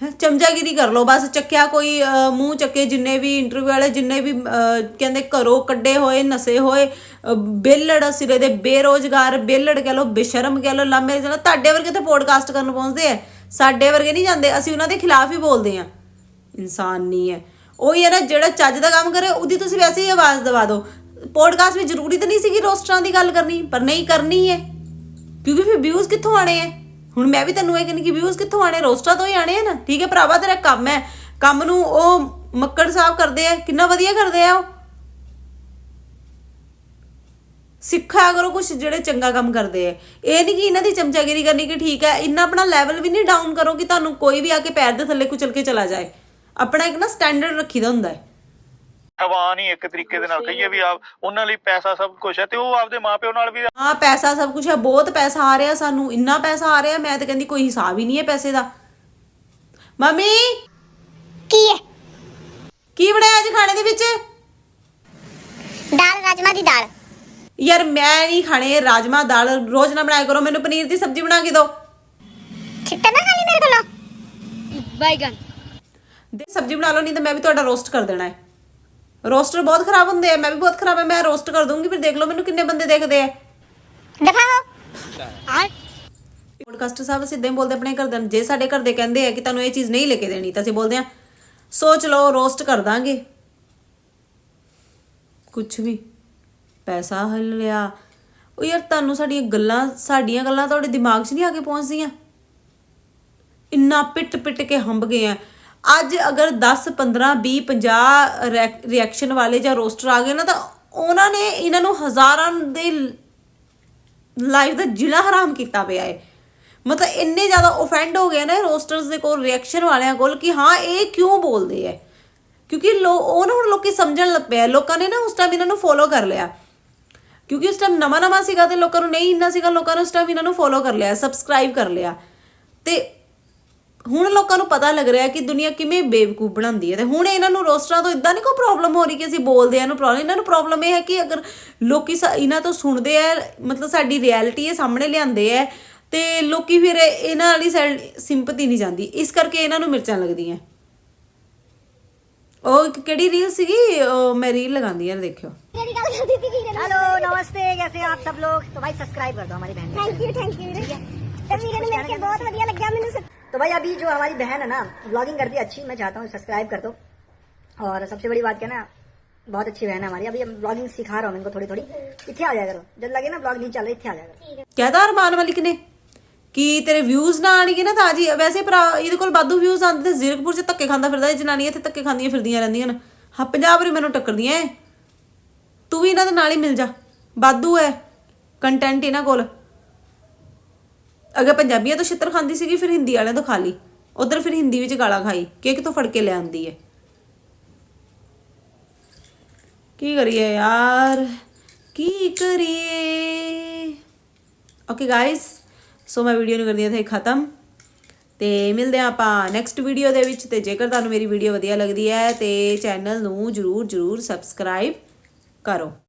ਚਮਚਾਗਿਰੀ ਕਰ ਲਓ ਬਸ ਚੱਕਿਆ ਕੋਈ ਮੂੰਹ ਚੱਕੇ ਜਿੰਨੇ ਵੀ ਇੰਟਰਵਿਊ ਵਾਲੇ ਜਿੰਨੇ ਵੀ ਕਹਿੰਦੇ ਘਰੋਂ ਕੱਢੇ ਹੋਏ ਨਸੇ ਹੋਏ ਅਹ, ਬੇਲੜ ਸਿਰੇ ਦੇ ਬੇਰੋਜ਼ਗਾਰ ਬੇਲੜ ਕਹਿ ਲਓ ਬੇਸ਼ਰਮ ਕਹਿ ਲਓ ਲਾਮੇ ਜਣਾ ਤੁਹਾਡੇ ਵਰਗੇ ਤਾਂ ਪੋਡਕਾਸਟ ਕਰਨ ਪਹੁੰਚਦੇ ਆ ਸਾਡੇ ਵਰਗੇ ਨਹੀਂ ਜਾਂਦੇ ਅਸੀਂ ਉਹਨਾਂ ਦੇ ਖਿਲਾਫ ਹੀ ਬੋਲਦੇ ਆ। ਇਨਸਾਨ ਨਹੀਂ ਹੈ ਉਹੀ ਯਾਰ ਜਿਹੜਾ ਚੱਜ ਦਾ ਕੰਮ ਕਰੇ ਉਹਦੀ ਤੁਸੀਂ ਵੈਸੇ ਹੀ ਆਵਾਜ਼ ਦਵਾ ਦਿਓ। ਪੋਡਕਾਸਟ ਵਿੱਚ ਜ਼ਰੂਰੀ ਤਾਂ ਨਹੀਂ ਸੀ ਕਿ ਰੋਸਟਰਾਂ ਦੀ ਗੱਲ ਕਰਨੀ ਪਰ ਨਹੀਂ ਕਰਨੀ ਹੈ ਕਿਉਂਕਿ ਫਿਰ ਵਿਊਜ਼ ਕਿੱਥੋਂ ਆਣੇ ਹੈ ਹੁਣ ਮੈਂ ਵੀ ਤੈਨੂੰ ਇਹ ਕਹਿੰਦੀ ਕਿ ਵਿਊਜ਼ ਕਿੱਥੋਂ ਆਣੇ ਰੋਸਟਾ ਤੋਂ ਹੀ ਆਣੇ ਆ ਨਾ? ਠੀਕ ਹੈ ਭਰਾਵਾ, ਤੇਰਾ ਕੰਮ ਹੈ। ਕੰਮ ਨੂੰ ਉਹ ਮੱਕੜ ਸਾਹਿਬ ਕਰਦੇ ਆ। ਕਿੰਨਾ ਵਧੀਆ ਕਰਦੇ ਆ ਉਹ। ਸਿੱਖਿਆ ਕਰੋ ਕੁਝ ਜਿਹੜੇ ਚੰਗਾ ਕੰਮ ਕਰਦੇ ਆ। ਇਹ ਨਹੀਂ ਕਿ ਇਹਨਾਂ ਦੀ ਚਮਚਾਗਿਰੀ ਕਰਨੀ ਕਿ ਠੀਕ ਹੈ, ਇੰਨਾ ਆਪਣਾ ਲੈਵਲ ਵੀ ਨਹੀਂ ਡਾਊਨ ਕਰੋ ਕਿ ਤੁਹਾਨੂੰ ਕੋਈ ਵੀ ਆ ਕੇ ਪੈਰ ਦੇ ਥੱਲੇ ਕੁਚਲ ਕੇ ਚਲਾ ਜਾਏ। ਆਪਣਾ ਇੱਕ ਨਾ ਸਟੈਂਡਰਡ ਰੱਖੀਦਾ ਹੁੰਦਾ ਹੈ। ਹੈਵਾਨ ਹੀ ਇੱਕ ਤਰੀਕੇ ਦੇ ਨਾਲ ਕਹੀਏ ਵੀ ਆਪ ਉਹਨਾਂ ਲਈ ਪੈਸਾ ਸਭ ਕੁਝ ਹੈ ਤੇ ਉਹ ਆਪਦੇ ਮਾਪਿਓ ਨਾਲ ਵੀ ਹਾਂ ਪੈਸਾ ਸਭ ਕੁਝ ਹੈ ਬਹੁਤ ਪੈਸਾ ਆ ਰਿਹਾ ਸਾਨੂੰ ਇੰਨਾ ਪੈਸਾ ਆ ਰਿਹਾ ਮੈਂ ਤਾਂ ਕਹਿੰਦੀ ਕੋਈ ਹਿਸਾਬ ਹੀ ਨਹੀਂ ਹੈ ਪੈਸੇ ਦਾ। ਮੰਮੀ! ਕੀ ਹੈ? ਕੀ ਬਣਾਇਆ ਅੱਜ ਖਾਣੇ ਦੇ ਵਿੱਚ? ਦਾਲ ਰਾਜਮਾ ਦੀ ਦਾਲ। ਯਾਰ ਮੈਂ ਨਹੀਂ ਖਾਣੇ ਰਾਜਮਾ ਦਾਲ ਰੋਜ਼ ਨਾ ਬਣਾਇਆ ਕਰੋ ਮੈਨੂੰ ਪਨੀਰ ਦੀ ਸਬਜ਼ੀ ਬਣਾ ਕੇ ਦਿਓ। ਛਿੱਟਾ ਨਾ ਖਾਲੀ ਮੇਰੇ ਕੋਲੋਂ? ਬਾਈਗਨ ਦੇ ਸਬਜ਼ੀ ਬਣਾ ਲਓ ਨਹੀਂ ਤਾਂ ਮੈਂ ਵੀ ਤੁਹਾਡਾ ਰੋਸਟ ਕਰ ਦੇਣਾ ਹੈ। ਰੋਸਟਰ ਬਹੁਤ ਖਰਾਬ ਹੁੰਦੇ ਆ ਮੈਂ ਵੀ ਬਹੁਤ ਖਰਾਬ ਹੈ ਮੈਂ ਰੋਸਟ ਕਰ ਦੂੰਗੀ ਫਿਰ ਦੇਖ ਲਓ ਮੈਨੂੰ ਕਿੰਨੇ ਬੰਦੇ ਦੇਖਦੇ ਆ। ਦਫਾ ਹੋ ਆ ਪੋਡਕਾਸਟਰ ਸਾਹਿਬ ਹੀ ਬੋਲਦੇ ਆਪਣੇ ਨੂੰ ਜੇ ਸਾਡੇ ਘਰ ਦੇ ਕਹਿੰਦੇ ਆ ਕਿ ਤੁਹਾਨੂੰ ਇਹ ਚੀਜ਼ ਨਹੀਂ ਲੈ ਕੇ ਦੇਣੀ ਤਾਂ ਅਸੀਂ ਬੋਲਦੇ ਆ ਸੋਚ ਲਓ ਰੋਸਟ ਕਰ ਦਾਂਗੇ। ਕੁਝ ਵੀ। ਪੈਸਾ ਹੱਲ ਲਿਆ। ਉਹ ਯਾਰ ਤੁਹਾਨੂੰ ਸਾਡੀਆਂ ਗੱਲਾਂ ਸਾਡੀਆਂ ਗੱਲਾਂ ਤੁਹਾਡੇ ਦਿਮਾਗ 'ਚ ਨਹੀਂ ਆ ਕੇ ਪਹੁੰਚਦੀਆਂ। ਇੰਨਾ ਪਿੱਟ ਪਿੱਟ ਕੇ ਹੰਬ ਗਏ ਆ। ਅੱਜ ਅਗਰ 10 15 20 50 ਰਿਐਕਸ਼ਨ ਵਾਲੇ ਜਾਂ ਰੋਸਟਰ ਆ ਗਏ ਨਾ, ਤਾਂ ਉਹਨਾਂ ਨੇ ਇਹਨਾਂ ਨੂੰ ਹਜ਼ਾਰਾਂ ਦੇ ਲਾਈਫ ਦਾ ਜ਼ਿਲ੍ਹਾ ਹਰਾਮ ਕੀਤਾ ਪਿਆ ਹੈ ਮਤਲਬ ਇੰਨੇ ਜ਼ਿਆਦਾ ਆਫੈਂਡ ਹੋ ਗਏ ਨੇ ਰੋਸਟਰਸ ਦੇ ਕੋਲ ਰਿਐਕਸ਼ਨ ਵਾਲਿਆਂ ਕੋਲ ਕਿ ਹਾਂ, ਇਹ ਕਿਉਂ ਬੋਲਦੇ ਐ ਕਿਉਂਕਿ ਲੋ, ਉਹ ਨਾ ਹੁਣ ਲੋਕੀ ਸਮਝਣ ਲੱਗ ਪਿਆ ਲੋਕਾਂ ਨੇ ਨਾ ਉਸ ਟਾਈਮ ਇਹਨਾਂ ਨੂੰ ਫੋਲੋ ਕਰ ਲਿਆ। ਕਿਉਂਕਿ ਉਸ ਟਾਈਮ ਨਵਾਂ ਨਵਾਂ ਸੀਗਾ ਤੇ ਲੋਕਾਂ ਨੂੰ ਨਹੀਂ ਇੰਨਾ ਸੀਗਾ, ਲੋਕਾਂ ਨੇ ਉਸ ਟਾਈਮ ਇਹਨਾਂ ਨੂੰ ਫੋਲੋ ਕਰ ਲਿਆ ਸਬਸਕ੍ਰਾਈਬ ਕਰ ਲਿਆ। ਤੇ ਹੁਣ ਲੋਕਾਂ ਨੂੰ ਪਤਾ ਲੱਗ ਰਿਹਾ ਕਿ ਦੁਨੀਆ ਕਿਵੇਂ ਬੇਵਕੂਫ ਬਣਾਉਂਦੀ ਹੈ ਤੇ ਹੁਣ ਇਹਨਾਂ ਨੂੰ ਰੋਸਟਰਾਂ ਤੋਂ ਇਦਾਂ ਨਹੀਂ ਕੋਈ ਪ੍ਰੋਬਲਮ ਹੋ ਰਹੀ ਕਿ ਅਸੀਂ ਬੋਲਦੇ ਆ ਇਹਨੂੰ ਪ੍ਰੋਬਲਮ ਇਹਨਾਂ ਨੂੰ ਪ੍ਰੋਬਲਮ ਇਹ ਹੈ ਕਿ ਅਗਰ ਲੋਕੀ ਸਾ- ਇਹਨਾਂ ਤੋਂ ਸੁਣਦੇ ਆ ਮਤਲਬ ਸਾਡੀ ਰਿਐਲਿਟੀ ਇਹ ਸਾਹਮਣੇ ਲਿਆਉਂਦੇ ਆ ਤੇ ਲੋਕੀ ਫਿਰ ਇਹਨਾਂ ਵਾਲੀ ਸਾਈਡ ਸਿੰਪਥੀ ਨਹੀਂ ਜਾਂਦੀ ਇਸ ਕਰਕੇ ਇਹਨਾਂ ਨੂੰ ਮਿਰਚਾਂ ਲੱਗਦੀਆਂ ਉਹ ਇੱਕ ਕਿਹੜੀ ਰੀਲ ਸੀਗੀ ਉਹ ਮੈਂ ਰੀਲ ਲਗਾਉਂਦੀ ਆ ਦੇਖਿਓ हेलो नमस्ते कैसे हैं आप सब लोग तो भाई सब्सक्राइब कर दो हमारी बहन ਥੈਂਕ ਯੂ ਥੈਂਕ ਯੂ ਵੀਰੇ ਤੇ ਵੀਰੇ ਨੂੰ ਮਿਲ ਕੇ ਬਹੁਤ ਵਧੀਆ ਲੱਗਿਆ ਮੈਨੂੰ ਸੱਚ। तो भाई अभी जो हमारी बहन है ना ब्लॉगिंग करती है अच्छी मैं चाहता हूँ सब्सक्राइब कर दो और सबसे बड़ी बात क्या ना बहुत अच्छी बहन है हमारी अभी हम ब्लॉगिंग सिखा रहा हूँ इनको थोड़ी थोड़ी इतने आ जाया करो जब लगे ना ब्लॉग नहीं चल रही इतने आ जाया करो ਕਹਦਾ ਅਰਮਾਨ ਮਲਿਕ ਨੇ ਕਿ ਤੇਰੇ ਵਿਊਜ਼ ਨਾ ਆਣਗੇ ਨਾ ਤਾਂ ਜੀ ਵੈਸੇ ਭਰਾ ਇਹਦੇ ਕੋਲ ਵਾਧੂ ਵਿਊਜ਼ ਆਉਂਦੇ ਤੇ ਜ਼ੀਰਕਪੁਰ 'ਚ ਧੱਕੇ ਖਾਂਦਾ ਫਿਰਦਾ ਇਹ ਜਨਾਨੀ ਇੱਥੇ ਧੱਕੇ ਖਾਂਦੀਆਂ ਫਿਰਦੀਆਂ ਰਹਿੰਦੀਆਂ ਨੇ ਹਾਂ ਪੰਜਾਬ ਵਾਰੀ ਮੈਨੂੰ ਟੱਕਰਦੀਆਂ ਐ ਤੂੰ ਵੀ ਇਹਨਾਂ ਦੇ ਨਾਲ ਹੀ ਮਿਲ ਜਾ ਵਾਧੂ ਐ ਕੰਟੈਂਟ ਇਹਨਾਂ ਕੋਲ ਅਗਰ ਪੰਜਾਬੀਆਂ ਤੋਂ ਛਿੱਤਰ ਖਾਂਦੀ ਸੀਗੀ, ਫਿਰ ਹਿੰਦੀ ਵਾਲਿਆਂ ਤੋਂ ਖਾ ਲਈ। ਉਧਰ ਫਿਰ ਹਿੰਦੀ ਵਿੱਚ ਗਾਲਾਂ ਖਾਈ, ਕਿ ਕਿਤੋਂ ਫੜ ਕੇ ਲੈ ਆਂਦੀ ਹੈ ਕੀ ਕਰੀਏ ਯਾਰ? ਕੀ ਕਰੀਏ? ਓਕੇ ਗਾਇਸ ਸੋ ਮੈਂ ਵੀਡੀਓ ਨੂੰ ਕਰਦੀ ਹਾਂ ਇੱਥੇ ਖਤਮ। ਤੇ ਮਿਲਦੇ ਹਾਂ ਆਪਾਂ ਨੈਕਸਟ ਵੀਡੀਓ ਦੇ ਵਿੱਚ, ਤੇ ਜੇਕਰ ਤੁਹਾਨੂੰ ਮੇਰੀ ਵੀਡੀਓ ਵਧੀਆ ਲੱਗਦੀ ਹੈ ਤੇ ਚੈਨਲ ਨੂੰ ਜਰੂਰ ਜਰੂਰ ਸਬਸਕ੍ਰਾਈਬ ਕਰੋ।